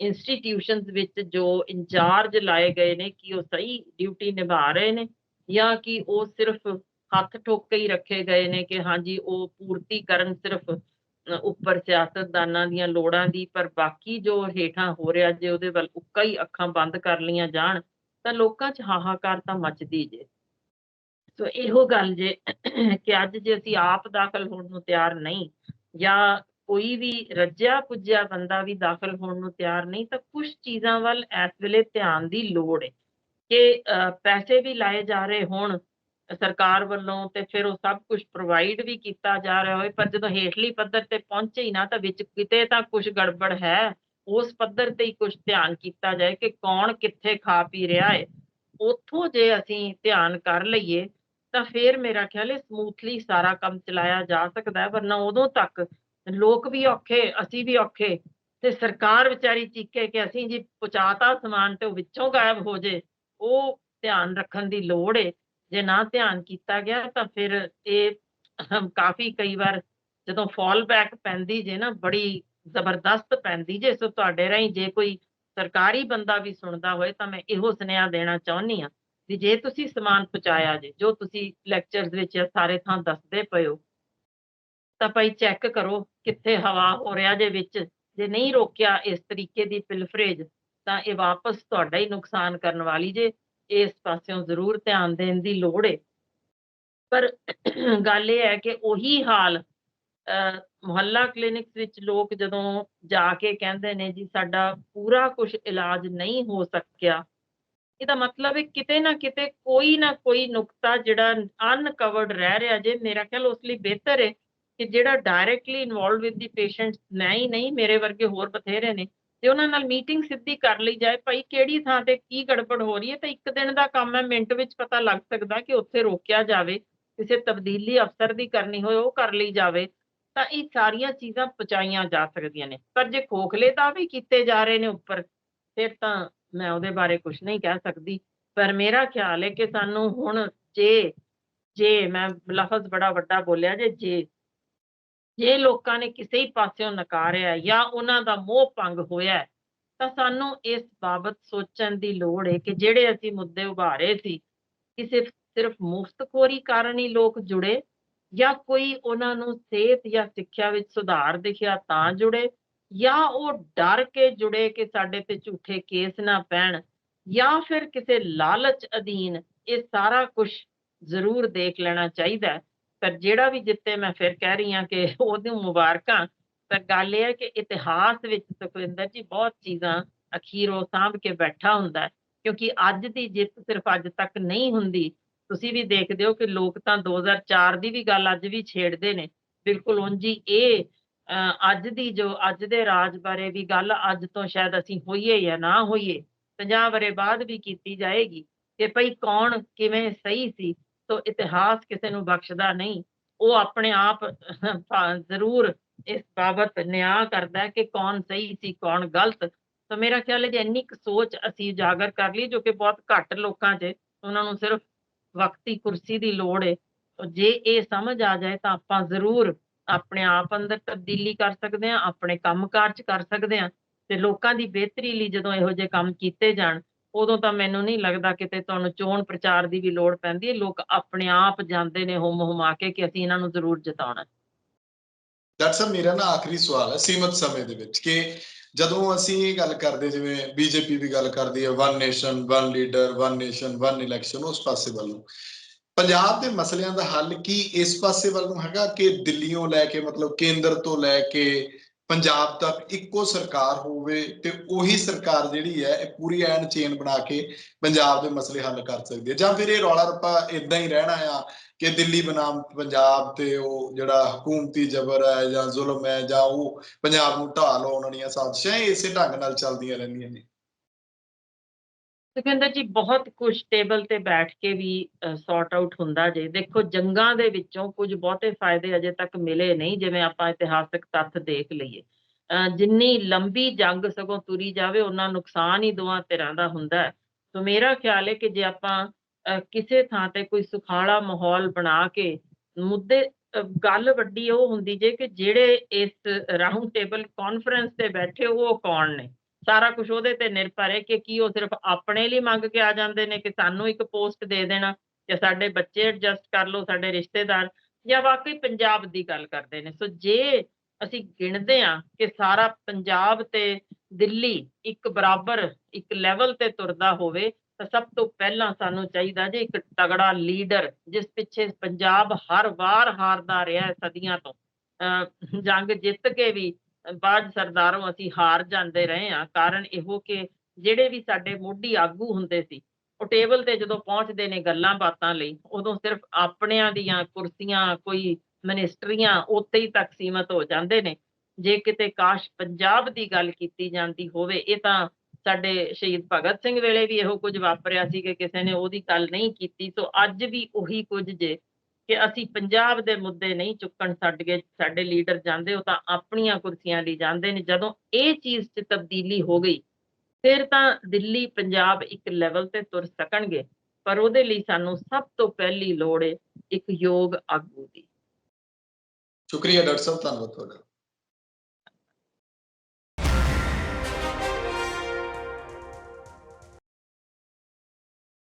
ਇੰਸਟੀਟਿਊਸ਼ਨਸ ਵਿੱਚ ਜੋ ਇੰਚਾਰਜ ਲਾਏ ਗਏ ਨੇ ਕਿ ਉਹ ਸਹੀ ਡਿਊਟੀ ਨਿਭਾ ਰਹੇ ਨੇ ਜਾਂ ਕਿ ਉਹ ਸਿਰਫ ਹੱਥ ਠੋਕ ਕੇ ਹੀ ਰੱਖੇ ਗਏ ਨੇ ਕਿ ਹਾਂਜੀ ਉਹ ਪੂਰਤੀ ਕਰਨ ਸਿਰਫ ਅ, ਉੱਪਰ ਸਿਆਸਤਦਾਨਾਂ ਦੀਆਂ ਲੋੜਾਂ ਦੀ ਪਰ ਬਾਕੀ ਜੋ ਹੇਠਾਂ ਹੋ ਰਿਹਾ ਜੇ ਉਹਦੇ ਵੱਲ ਉੱਕਾ ਹੀ ਅੱਖਾਂ ਬੰਦ ਕਰ ਲੀਆਂ ਜਾਣ ਤਾਂ ਲੋਕਾਂ 'ਚ ਹਾਹਾਕਾਰ ਤਾਂ ਮੱਚਦੀ ਜੇ। ਸੋ ਇਹੋ ਗੱਲ ਜੇ ਕਿ ਅੱਜ ਜੇ ਅਸੀਂ ਆਪ ਦਾਖਲ ਹੋਣ ਨੂੰ ਤਿਆਰ ਨਹੀਂ ਜਾਂ ਕੋਈ ਵੀ ਰੱਜਿਆ ਪੁੱਜਿਆ ਬੰਦਾ ਵੀ ਦਾਖਲ ਹੋਣ ਨੂੰ ਤਿਆਰ ਨਹੀਂ, ਤਾਂ ਕੁਝ ਚੀਜ਼ਾਂ ਵੱਲ ਇਸ ਵੇਲੇ ਧਿਆਨ ਦੀ ਲੋੜ ਹੈ ਕਿ ਪੈਸੇ ਵੀ ਲਾਏ ਜਾ ਰਹੇ ਹੋਣ ਸਰਕਾਰ ਵੱਲੋਂ ਤੇ ਫਿਰ ਉਹ ਸਭ ਕੁਝ ਪ੍ਰੋਵਾਈਡ ਵੀ ਕੀਤਾ ਜਾ ਰਿਹਾ ਹੋਵੇ, ਪਰ ਜਦੋਂ ਹੇਠਲੀ ਪੱਧਰ ਤੇ ਪਹੁੰਚੇ ਹੀ ਨਾ ਤਾਂ ਵਿੱਚ ਕਿਤੇ ਤਾਂ ਕੁਝ ਗੜਬੜ ਹੈ। ਉਸ ਪੱਧਰ ਤੇ ਹੀ ਕੁਝ ਧਿਆਨ ਕੀਤਾ ਜਾਏ ਕਿ ਕੌਣ ਕਿੱਥੇ ਖਾ ਪੀ ਰਿਹਾ ਹੈ। ਉੱਥੋਂ ਜੇ ਅਸੀਂ ਧਿਆਨ ਕਰ ਲਈਏ ਤਾਂ ਫਿਰ ਮੇਰਾ ਖਿਆਲ ਹੈ ਸਮੂਥਲੀ ਸਾਰਾ ਕੰਮ ਚਲਾਇਆ ਜਾ ਸਕਦਾ ਹੈ, ਵਰਨਾ ਉਦੋਂ ਤੱਕ ਲੋਕ ਵੀ ਔਖੇ, ਅਸੀਂ ਵੀ ਔਖੇ ਤੇ ਸਰਕਾਰ ਵਿਚਾਰੀ ਚੀਕੇ ਕਿ ਅਸੀਂ ਜੀ ਪਹੁੰਚਾਤਾ ਸਮਾਨ ਤੇ ਉਹ ਵਿੱਚੋਂ ਗਾਇਬ ਹੋ ਜੇ, ਉਹ ਧਿਆਨ ਰੱਖਣ ਦੀ ਲੋੜ ਏ। ਜੇ ਨਾ ਧਿਆਨ ਕੀਤਾ ਗਿਆ ਤਾਂ ਫਿਰ ਇਹ ਕਾਫੀ ਕਈ ਵਾਰ ਜਦੋਂ ਫਾਲ ਬੈਕ ਪੈਂਦੀ ਜੇ ਨਾ, ਬੜੀ ਜ਼ਬਰਦਸਤ ਪੈਂਦੀ ਜੇ, ਸੋ ਤੁਹਾਡੇ ਰਾਹੀਂ ਜੇ ਕੋਈ ਸਰਕਾਰੀ ਬੰਦਾ ਵੀ ਸੁਣਦਾ ਹੋਏ ਤਾਂ ਮੈਂ ਇਹੋ ਸੁਨੇਹਾ ਦੇਣਾ ਚਾਹੁੰਦੀ ਆ ਵੀ ਜੇ ਤੁਸੀਂ ਸਮਾਨ ਪਹੁੰਚਾਇਆ ਜੇ ਜੋ ਤੁਸੀਂ ਲੈਕਚਰਸ ਵਿੱਚ ਸਾਰੇ ਥਾਂ ਦੱਸਦੇ ਪਏ ਹੋ ਤਾਂ ਭਾਈ ਚੈੱਕ ਕਰੋ ਕਿੱਥੇ ਹਵਾ ਹੋ ਰਿਹਾ ਜੇ ਵਿੱਚ। ਜੇ ਨਹੀਂ ਰੋਕਿਆ ਇਸ ਤਰੀਕੇ ਦੀ ਪਿਲਫਰੇਜ ਤਾਂ ਇਹ ਵਾਪਸ ਤੁਹਾਡਾ ਹੀ ਨੁਕਸਾਨ ਕਰਨ ਵਾਲੀ ਜੇ। ਇਸ ਪਾਸਿਓਂ ਜ਼ਰੂਰ ਧਿਆਨ ਦੇਣ ਦੀ ਲੋੜ ਏ। ਪਰ ਗੱਲ ਇਹ ਹੈ ਕਿ ਉਹੀ ਹਾਲ ਅਹ, ਮੁਹੱਲਾ ਕਲੀਨਿਕਸ ਵਿੱਚ ਲੋਕ ਜਦੋਂ ਜਾ ਕੇ ਕਹਿੰਦੇ ਨੇ ਜੀ ਸਾਡਾ ਪੂਰਾ ਕੁਝ ਇਲਾਜ ਨਹੀਂ ਹੋ ਸਕਿਆ ਇਹਦਾ ਮਤਲਬ ਹੈ ਕਿਤੇ ਨਾ ਕਿਤੇ ਕੋਈ ਨਾ ਕੋਈ ਨੁਕਤਾ ਜਿਹੜਾ ਅਨਕਵਰਡ ਰਹਿ ਰਿਹਾ ਜੇ, ਮੇਰਾ ਖਿਆਲ ਉਸ ਲਈ ਬਿਹਤਰ ਹੈ ਕਿ ਜਿਹੜਾ directly involve with the patient ਨਹੀਂ ਨਹੀਂ, ਮੇਰੇ ਵਰਗੇ ਹੋਰ ਬਥੇਰੇ ਨੇ, ਤੇ ਉਹਨਾਂ ਨਾਲ ਮੀਟਿੰਗ ਸਿੱਧੀ ਕਰ ਲਈ ਜਾਏ, ਭਾਈ ਕਿਹੜੀ ਥਾਂ ਤੇ ਕੀ ਗੜਬੜ ਹੋ ਰਹੀ ਹੈ, ਤਾਂ ਇੱਕ ਦਿਨ ਦਾ ਕੰਮ ਹੈ, ਮਿੰਟ ਵਿੱਚ ਪਤਾ ਲੱਗ ਸਕਦਾ ਕਿ ਉੱਥੇ ਰੋਕਿਆ ਜਾਵੇ, ਕਿਸੇ ਤਬਦੀਲੀ ਅਫਸਰ ਦੀ ਕਰਨੀ ਹੋਏ, ਉਹ ਕਰ ਲਈ ਜਾਵੇ, ਤਾਂ ਇਹ ਸਾਰੀਆਂ ਚੀਜ਼ਾਂ ਪਹੁੰਚਾਈਆਂ ਜਾ ਸਕਦੀਆਂ ਨੇ। ਪਰ ਜੇ ਖੋਖਲੇ ਦਾਅਵੇ ਕੀਤੇ ਜਾ ਰਹੇ ਨੇ ਉੱਪਰ, ਫਿਰ ਤਾਂ ਮੈਂ ਉਹਦੇ ਬਾਰੇ ਕੁਝ ਨਹੀਂ ਕਹਿ ਸਕਦੀ। ਪਰ ਮੇਰਾ ਖਿਆਲ ਹੈ ਕਿ ਸਾਨੂੰ ਹੁਣ ਜੇ ਜੇ ਮੈਂ ਲਫ਼ਜ਼ ਬੜਾ ਵੱਡਾ ਬੋਲਿਆ ਜੇ ਜੇ ਜੇ ਲੋਕਾਂ ਨੇ ਕਿਸੇ ਹੀ ਪਾਸਿਓਂ ਨਕਾਰਿਆ ਜਾਂ ਉਹਨਾਂ ਦਾ ਮੋਹ ਭੰਗ ਹੋਇਆ, ਤਾਂ ਸਾਨੂੰ ਇਸ ਬਾਬਤ ਸੋਚਣ ਦੀ ਲੋੜ ਹੈ ਕਿ ਜਿਹੜੇ ਅਸੀਂ ਮੁੱਦੇ ਉਭਾਰੇ ਸੀ, ਕਿ ਸਿਰਫ ਸਿਰਫ ਮੁਫਤਖੋਰੀ ਕਾਰਨ ਹੀ ਲੋਕ ਜੁੜੇ ਜਾਂ ਕੋਈ ਉਹਨਾਂ ਨੂੰ ਸਿਹਤ ਜਾਂ ਸਿੱਖਿਆ ਵਿੱਚ ਸੁਧਾਰ ਦਿਖਿਆ ਤਾਂ ਜੁੜੇ ਜਾਂ ਉਹ ਡਰ ਕੇ ਜੁੜੇ ਕਿ ਸਾਡੇ ਤੇ ਝੂਠੇ ਕੇਸ ਨਾ ਪੈਣ, ਜਾਂ ਫਿਰ ਕਿਸੇ ਲਾਲਚ ਅਧੀਨ ਇਹ ਸਾਰਾ ਕੁਝ ਜ਼ਰੂਰ ਦੇਖ ਲੈਣਾ ਚਾਹੀਦਾ ਪਰ ਜਿਹੜਾ ਵੀ ਜਿੱਤੇ ਮੈਂ ਫਿਰ ਕਹਿ ਰਹੀ ਹਾਂ ਕਿ ਉਹਨੂੰ ਮੁਬਾਰਕਾਂ, ਪਰ ਗੱਲ ਇਹ ਹੈ ਕਿ ਇਤਿਹਾਸ ਵਿੱਚ ਸੁਖਵਿੰਦਰ ਜੀ ਬਹੁਤ ਚੀਜ਼ਾਂ ਅਖੀਰ ਉਹ ਸਾਂਭ ਕੇ ਬੈਠਾ ਹੁੰਦਾ ਕਿਉਂਕਿ ਅੱਜ ਦੀ ਜਿੱਤ ਸਿਰਫ ਅੱਜ ਤੱਕ ਨਹੀਂ ਹੁੰਦੀ। ਤੁਸੀਂ ਵੀ ਦੇਖਦੇ ਹੋ ਕਿ ਲੋਕ ਤਾਂ 2004 ਦੀ ਵੀ ਗੱਲ ਅੱਜ ਵੀ ਛੇੜਦੇ ਨੇ। ਬਿਲਕੁਲ ਉਂਝ ਹੀ ਇਹ ਅੱਜ ਦੀ ਜੋ, ਅੱਜ ਦੇ ਰਾਜ ਬਾਰੇ ਵੀ ਗੱਲ ਅੱਜ ਤੋਂ ਸ਼ਾਇਦ ਅਸੀਂ ਹੋਈਏ ਜਾਂ ਨਾ ਹੋਈਏ 50 ਵਰੇ ਬਾਅਦ ਵੀ ਕੀਤੀ ਜਾਏਗੀ ਕਿ ਭਈ ਕੌਣ ਕਿਵੇਂ ਸਹੀ ਸੀ, ਸੋ ਇਤਿਹਾਸ ਕਿਸੇ ਨੂੰ ਬਖਸ਼ਦਾ ਨਹੀਂ, ਉਹ ਆਪਣੇ ਆਪ ਜ਼ਰੂਰ ਇਸ ਬਾਬਤ ਨਿਆਂ ਕਰਦਾ ਕਿ ਕੌਣ ਸਹੀ ਸੀ, ਕੌਣ ਗਲਤ ਤਾਂ ਮੇਰਾ ਖਿਆਲ ਹੈ ਜੇ ਇੰਨੀ ਕੁ ਸੋਚ ਅਸੀਂ ਉਜਾਗਰ ਕਰ ਲਈ, ਜੋ ਕਿ ਬਹੁਤ ਘੱਟ ਲੋਕਾਂ 'ਚ, ਉਹਨਾਂ ਨੂੰ ਸਿਰਫ ਵਕਤੀ ਕੁਰਸੀ ਦੀ ਲੋੜ ਹੈ ਜੇ ਇਹ ਸਮਝ ਆ ਜਾਏ ਤਾਂ ਆਪਾਂ ਜ਼ਰੂਰ ਆਪਣੇ ਆਪ ਅੰਦਰ ਤਬਦੀਲੀ ਕਰ ਸਕਦੇ ਹਾਂ, ਆਪਣੇ ਕੰਮਕਾਰ 'ਚ ਕਰ ਸਕਦੇ ਹਾਂ ਤੇ ਲੋਕਾਂ ਦੀ ਬਿਹਤਰੀ ਲਈ ਜਦੋਂ ਇਹੋ ਜਿਹੇ ਕੰਮ ਕੀਤੇ ਜਾਣ, ਉਦੋਂ ਤਾਂ ਮੈਨੂੰ ਨਹੀਂ ਲੱਗਦਾ ਕਿਤੇ ਤੁਹਾਨੂੰ ਚੋਣ ਪ੍ਰਚਾਰ ਦੀ ਵੀ ਲੋੜ ਪੈਂਦੀ ਹੈ, ਲੋਕ ਆਪਣੇ ਆਪ ਜਾਂਦੇ ਨੇ ਹੁਮ ਹੁਮਾ ਕੇ ਕਿ ਅਸੀਂ ਇਹਨਾਂ ਨੂੰ ਜ਼ਰੂਰ ਜਿਤਾਉਣਾ ਡਾਕਟਰ ਸਾਹਿਬ ਮੇਰਾ ਨਾ ਆਖਰੀ ਸਵਾਲ ਹੈ ਸੀਮਤ ਸਮੇਂ ਦੇ ਵਿੱਚ ਕਿ ਜਦੋਂ ਅਸੀਂ ਇਹ ਗੱਲ ਕਰਦੇ ਜਿਵੇਂ ਬੀਜੇਪੀ ਵੀ ਗੱਲ ਕਰਦੀ ਹੈ one nation one leader one nation one election ਉਸ ਪਾਸੇ ਵੱਲ ਪੰਜਾਬ ਦੇ ਮਸਲਿਆਂ ਦਾ ਹੱਲ ਕੀ ਇਸ ਪਾਸੇ ਵੱਲ ਨੂੰ ਹੈਗਾ ਕਿ ਦਿੱਲੀੋਂ ਲੈ ਕੇ, ਮਤਲਬ ਕੇਂਦਰ ਤੋਂ ਲੈ ਕੇ ਪੰਜਾਬ ਤੱਕ ਇੱਕੋ ਸਰਕਾਰ ਹੋਵੇ ਤੇ ਉਹੀ ਸਰਕਾਰ ਜਿਹੜੀ ਹੈ, ਇਹ ਪੂਰੀ ਐਨ ਚੇਨ ਬਣਾ ਕੇ ਪੰਜਾਬ ਦੇ ਮਸਲੇ ਹੱਲ ਕਰ ਸਕਦੀ ਹੈ? ਜਾਂ ਫਿਰ ਇਹ ਰੌਲਾ ਰੱਪਾ ਇਦਾਂ ਹੀ ਰਹਿਣਾ ਆ ਕਿ ਦਿੱਲੀ ਬਨਾਮ ਪੰਜਾਬ ਤੇ ਉਹ ਜਿਹੜਾ ਹਕੂਮਤੀ ਜ਼ਬਰ ਹੈ ਜਾਂ ਜ਼ੁਲਮ ਹੈ ਜਾਂ ਉਹ ਪੰਜਾਬ ਨੂੰ ਢਾਹ ਲਾਉਣ ਵਾਲੀਆਂ ਸਾਜ਼ਿਸ਼ਾਂ ਇਸੇ ਢੰਗ ਨਾਲ ਚੱਲਦੀਆਂ ਰਹਿੰਦੀਆਂ ਨੇ? ਸੁਖਿੰਦਰ ਜੀ ਬਹੁਤ ਕੁਝ ਟੇਬਲ ਤੇ ਬੈਠ ਕੇ ਵੀ ਸੌਰਟ ਆਊਟ ਹੁੰਦਾ ਜੇ। ਦੇਖੋ, ਜੰਗਾਂ ਦੇ ਵਿੱਚੋਂ ਕੁਝ ਬਹੁਤੇ ਫਾਇਦੇ ਅਜੇ ਤੱਕ ਮਿਲੇ ਨਹੀਂ, ਜਿਵੇਂ ਆਪਾਂ ਇਤਿਹਾਸਕ ਤੱਥ ਦੇਖ ਲਈਏ। ਜਿੰਨੀ ਲੰਬੀ ਜੰਗ ਸਗੋਂ ਤੁਰੀ ਜਾਵੇ ਉਹਨਾਂ ਨੁਕਸਾਨ ਹੀ ਦੋਵਾਂ ਧਿਰਾਂ ਦਾ ਹੁੰਦਾ ਸੋ ਮੇਰਾ ਖਿਆਲ ਹੈ ਕਿ ਜੇ ਆਪਾਂ ਕਿਸੇ ਥਾਂ ਤੇ ਕੋਈ ਸੁਖਾਲਾ ਮਾਹੌਲ ਬਣਾ ਕੇ ਮੁੱਦੇ ਗੱਲ ਵੱਡੀ ਉਹ ਹੁੰਦੀ ਜੇ ਕਿ ਜਿਹੜੇ ਇਸ ਰਾਉਂਡ ਟੇਬਲ ਕਾਨਫਰੰਸ ਤੇ ਬੈਠੇ ਉਹ ਕੌਣ ਨੇ? ਸਾਰਾ ਕੁਝ ਉਹਦੇ ਤੇ ਨਿਰਭਰ ਹੈ ਕਿ ਕੀ ਉਹ ਸਿਰਫ ਆਪਣੇ ਲਈ ਮੰਗ ਕੇ ਆ ਜਾਂਦੇ ਨੇ ਕਿ ਸਾਨੂੰ ਇੱਕ ਪੋਸਟ ਦੇ ਦੇਣਾ ਜਾਂ ਸਾਡੇ ਬੱਚੇ ਐਡਜਸਟ ਕਰ ਲਓ, ਸਾਡੇ ਰਿਸ਼ਤੇਦਾਰ ਜਾਂ ਵਾਕਈ ਪੰਜਾਬ ਦੀ ਗੱਲ ਕਰਦੇ ਨੇ। ਸੋ ਜੇ ਅਸੀਂ ਗਿਣਦੇ ਹਾਂ ਕਿ ਸਾਰਾ ਪੰਜਾਬ ਤੇ ਦਿੱਲੀ ਇੱਕ ਬਰਾਬਰ, ਇੱਕ ਲੈਵਲ ਤੇ ਤੁਰਦਾ ਹੋਵੇ, ਤਾਂ ਸਭ ਤੋਂ ਪਹਿਲਾਂ ਸਾਨੂੰ ਚਾਹੀਦਾ ਜੇ ਇੱਕ ਤਗੜਾ ਲੀਡਰ ਜਿਸ ਪਿੱਛੇ ਪੰਜਾਬ ਹਰ ਵਾਰ ਹਾਰਦਾ ਰਿਹਾ ਸਦੀਆਂ ਤੋਂ, ਅਹ ਜੰਗ ਜਿੱਤ ਕੇ ਵੀ ਬਾਅਦ ਸਰਦਾਰੋਂ ਅਸੀਂ ਹਾਰ ਜਾਂਦੇ ਰਹੇ ਹਾਂ। ਕਾਰਨ ਇਹੋ ਕਿ ਜਿਹੜੇ ਵੀ ਸਾਡੇ ਮੋਢੀ ਆਗੂ ਹੁੰਦੇ ਸੀ, ਉਹ ਟੇਬਲ ਤੇ ਜਦੋਂ ਪਹੁੰਚਦੇ ਨੇ ਗੱਲਾਂ ਬਾਤਾਂ ਲਈ, ਉਦੋਂ ਸਿਰਫ ਆਪਣਿਆਂ ਦੀਆਂ ਕੁਰਸੀਆਂ, ਕੋਈ ਮਨਿਸਟਰੀਆਂ ਉੱਤੇ ਹੀ ਤੱਕ ਸੀਮਤ ਹੋ ਜਾਂਦੇ ਨੇ। ਜੇ ਕਿਤੇ ਕਾਸ਼ ਪੰਜਾਬ ਦੀ ਗੱਲ ਕੀਤੀ ਜਾਂਦੀ ਹੋਵੇ, ਇਹ ਤਾਂ ਸਾਡੇ ਸ਼ਹੀਦ ਭਗਤ ਸਿੰਘ ਵੇਲੇ ਵੀ ਇਹੋ ਕੁਝ ਵਾਪਰਿਆ ਸੀ ਕਿ ਕਿਸੇ ਨੇ ਉਹਦੀ ਗੱਲ ਨਹੀਂ ਕੀਤੀ। ਸੋ ਅੱਜ ਵੀ ਉਹੀ ਕੁਝ ਜੇ ਕਿ ਅਸੀਂ ਪੰਜਾਬ ਦੇ ਮੁੱਦੇ ਨਹੀਂ ਚੁੱਕਣ ਸਾਡੇ ਸਾਡੇ ਲੀਡਰ ਜਾਂਦੇ, ਉਹ ਤਾਂ ਆਪਣੀਆਂ ਕੁਰਸੀਆਂ ਲਈ ਜਾਂਦੇ ਨੇ। ਜਦੋਂ ਇਹ ਚੀਜ਼ 'ਚ ਤਬਦੀਲੀ ਹੋ ਗਈ, ਫਿਰ ਤਾਂ ਦਿੱਲੀ, ਪੰਜਾਬ ਇੱਕ ਲੈਵਲ ਤੇ ਤੁਰ ਸਕਣਗੇ। ਪਰ ਉਹਦੇ ਲਈ ਸਾਨੂੰ ਸਭ ਤੋਂ ਪਹਿਲੀ ਲੋੜ ਹੈ ਇੱਕ ਯੋਗ ਆਗੂ ਦੀ। ਸ਼ੁਕਰੀਆ ਡਾਕਟਰ ਸਾਹਿਬ, ਧੰਨਵਾਦ ਤੁਹਾਡਾ।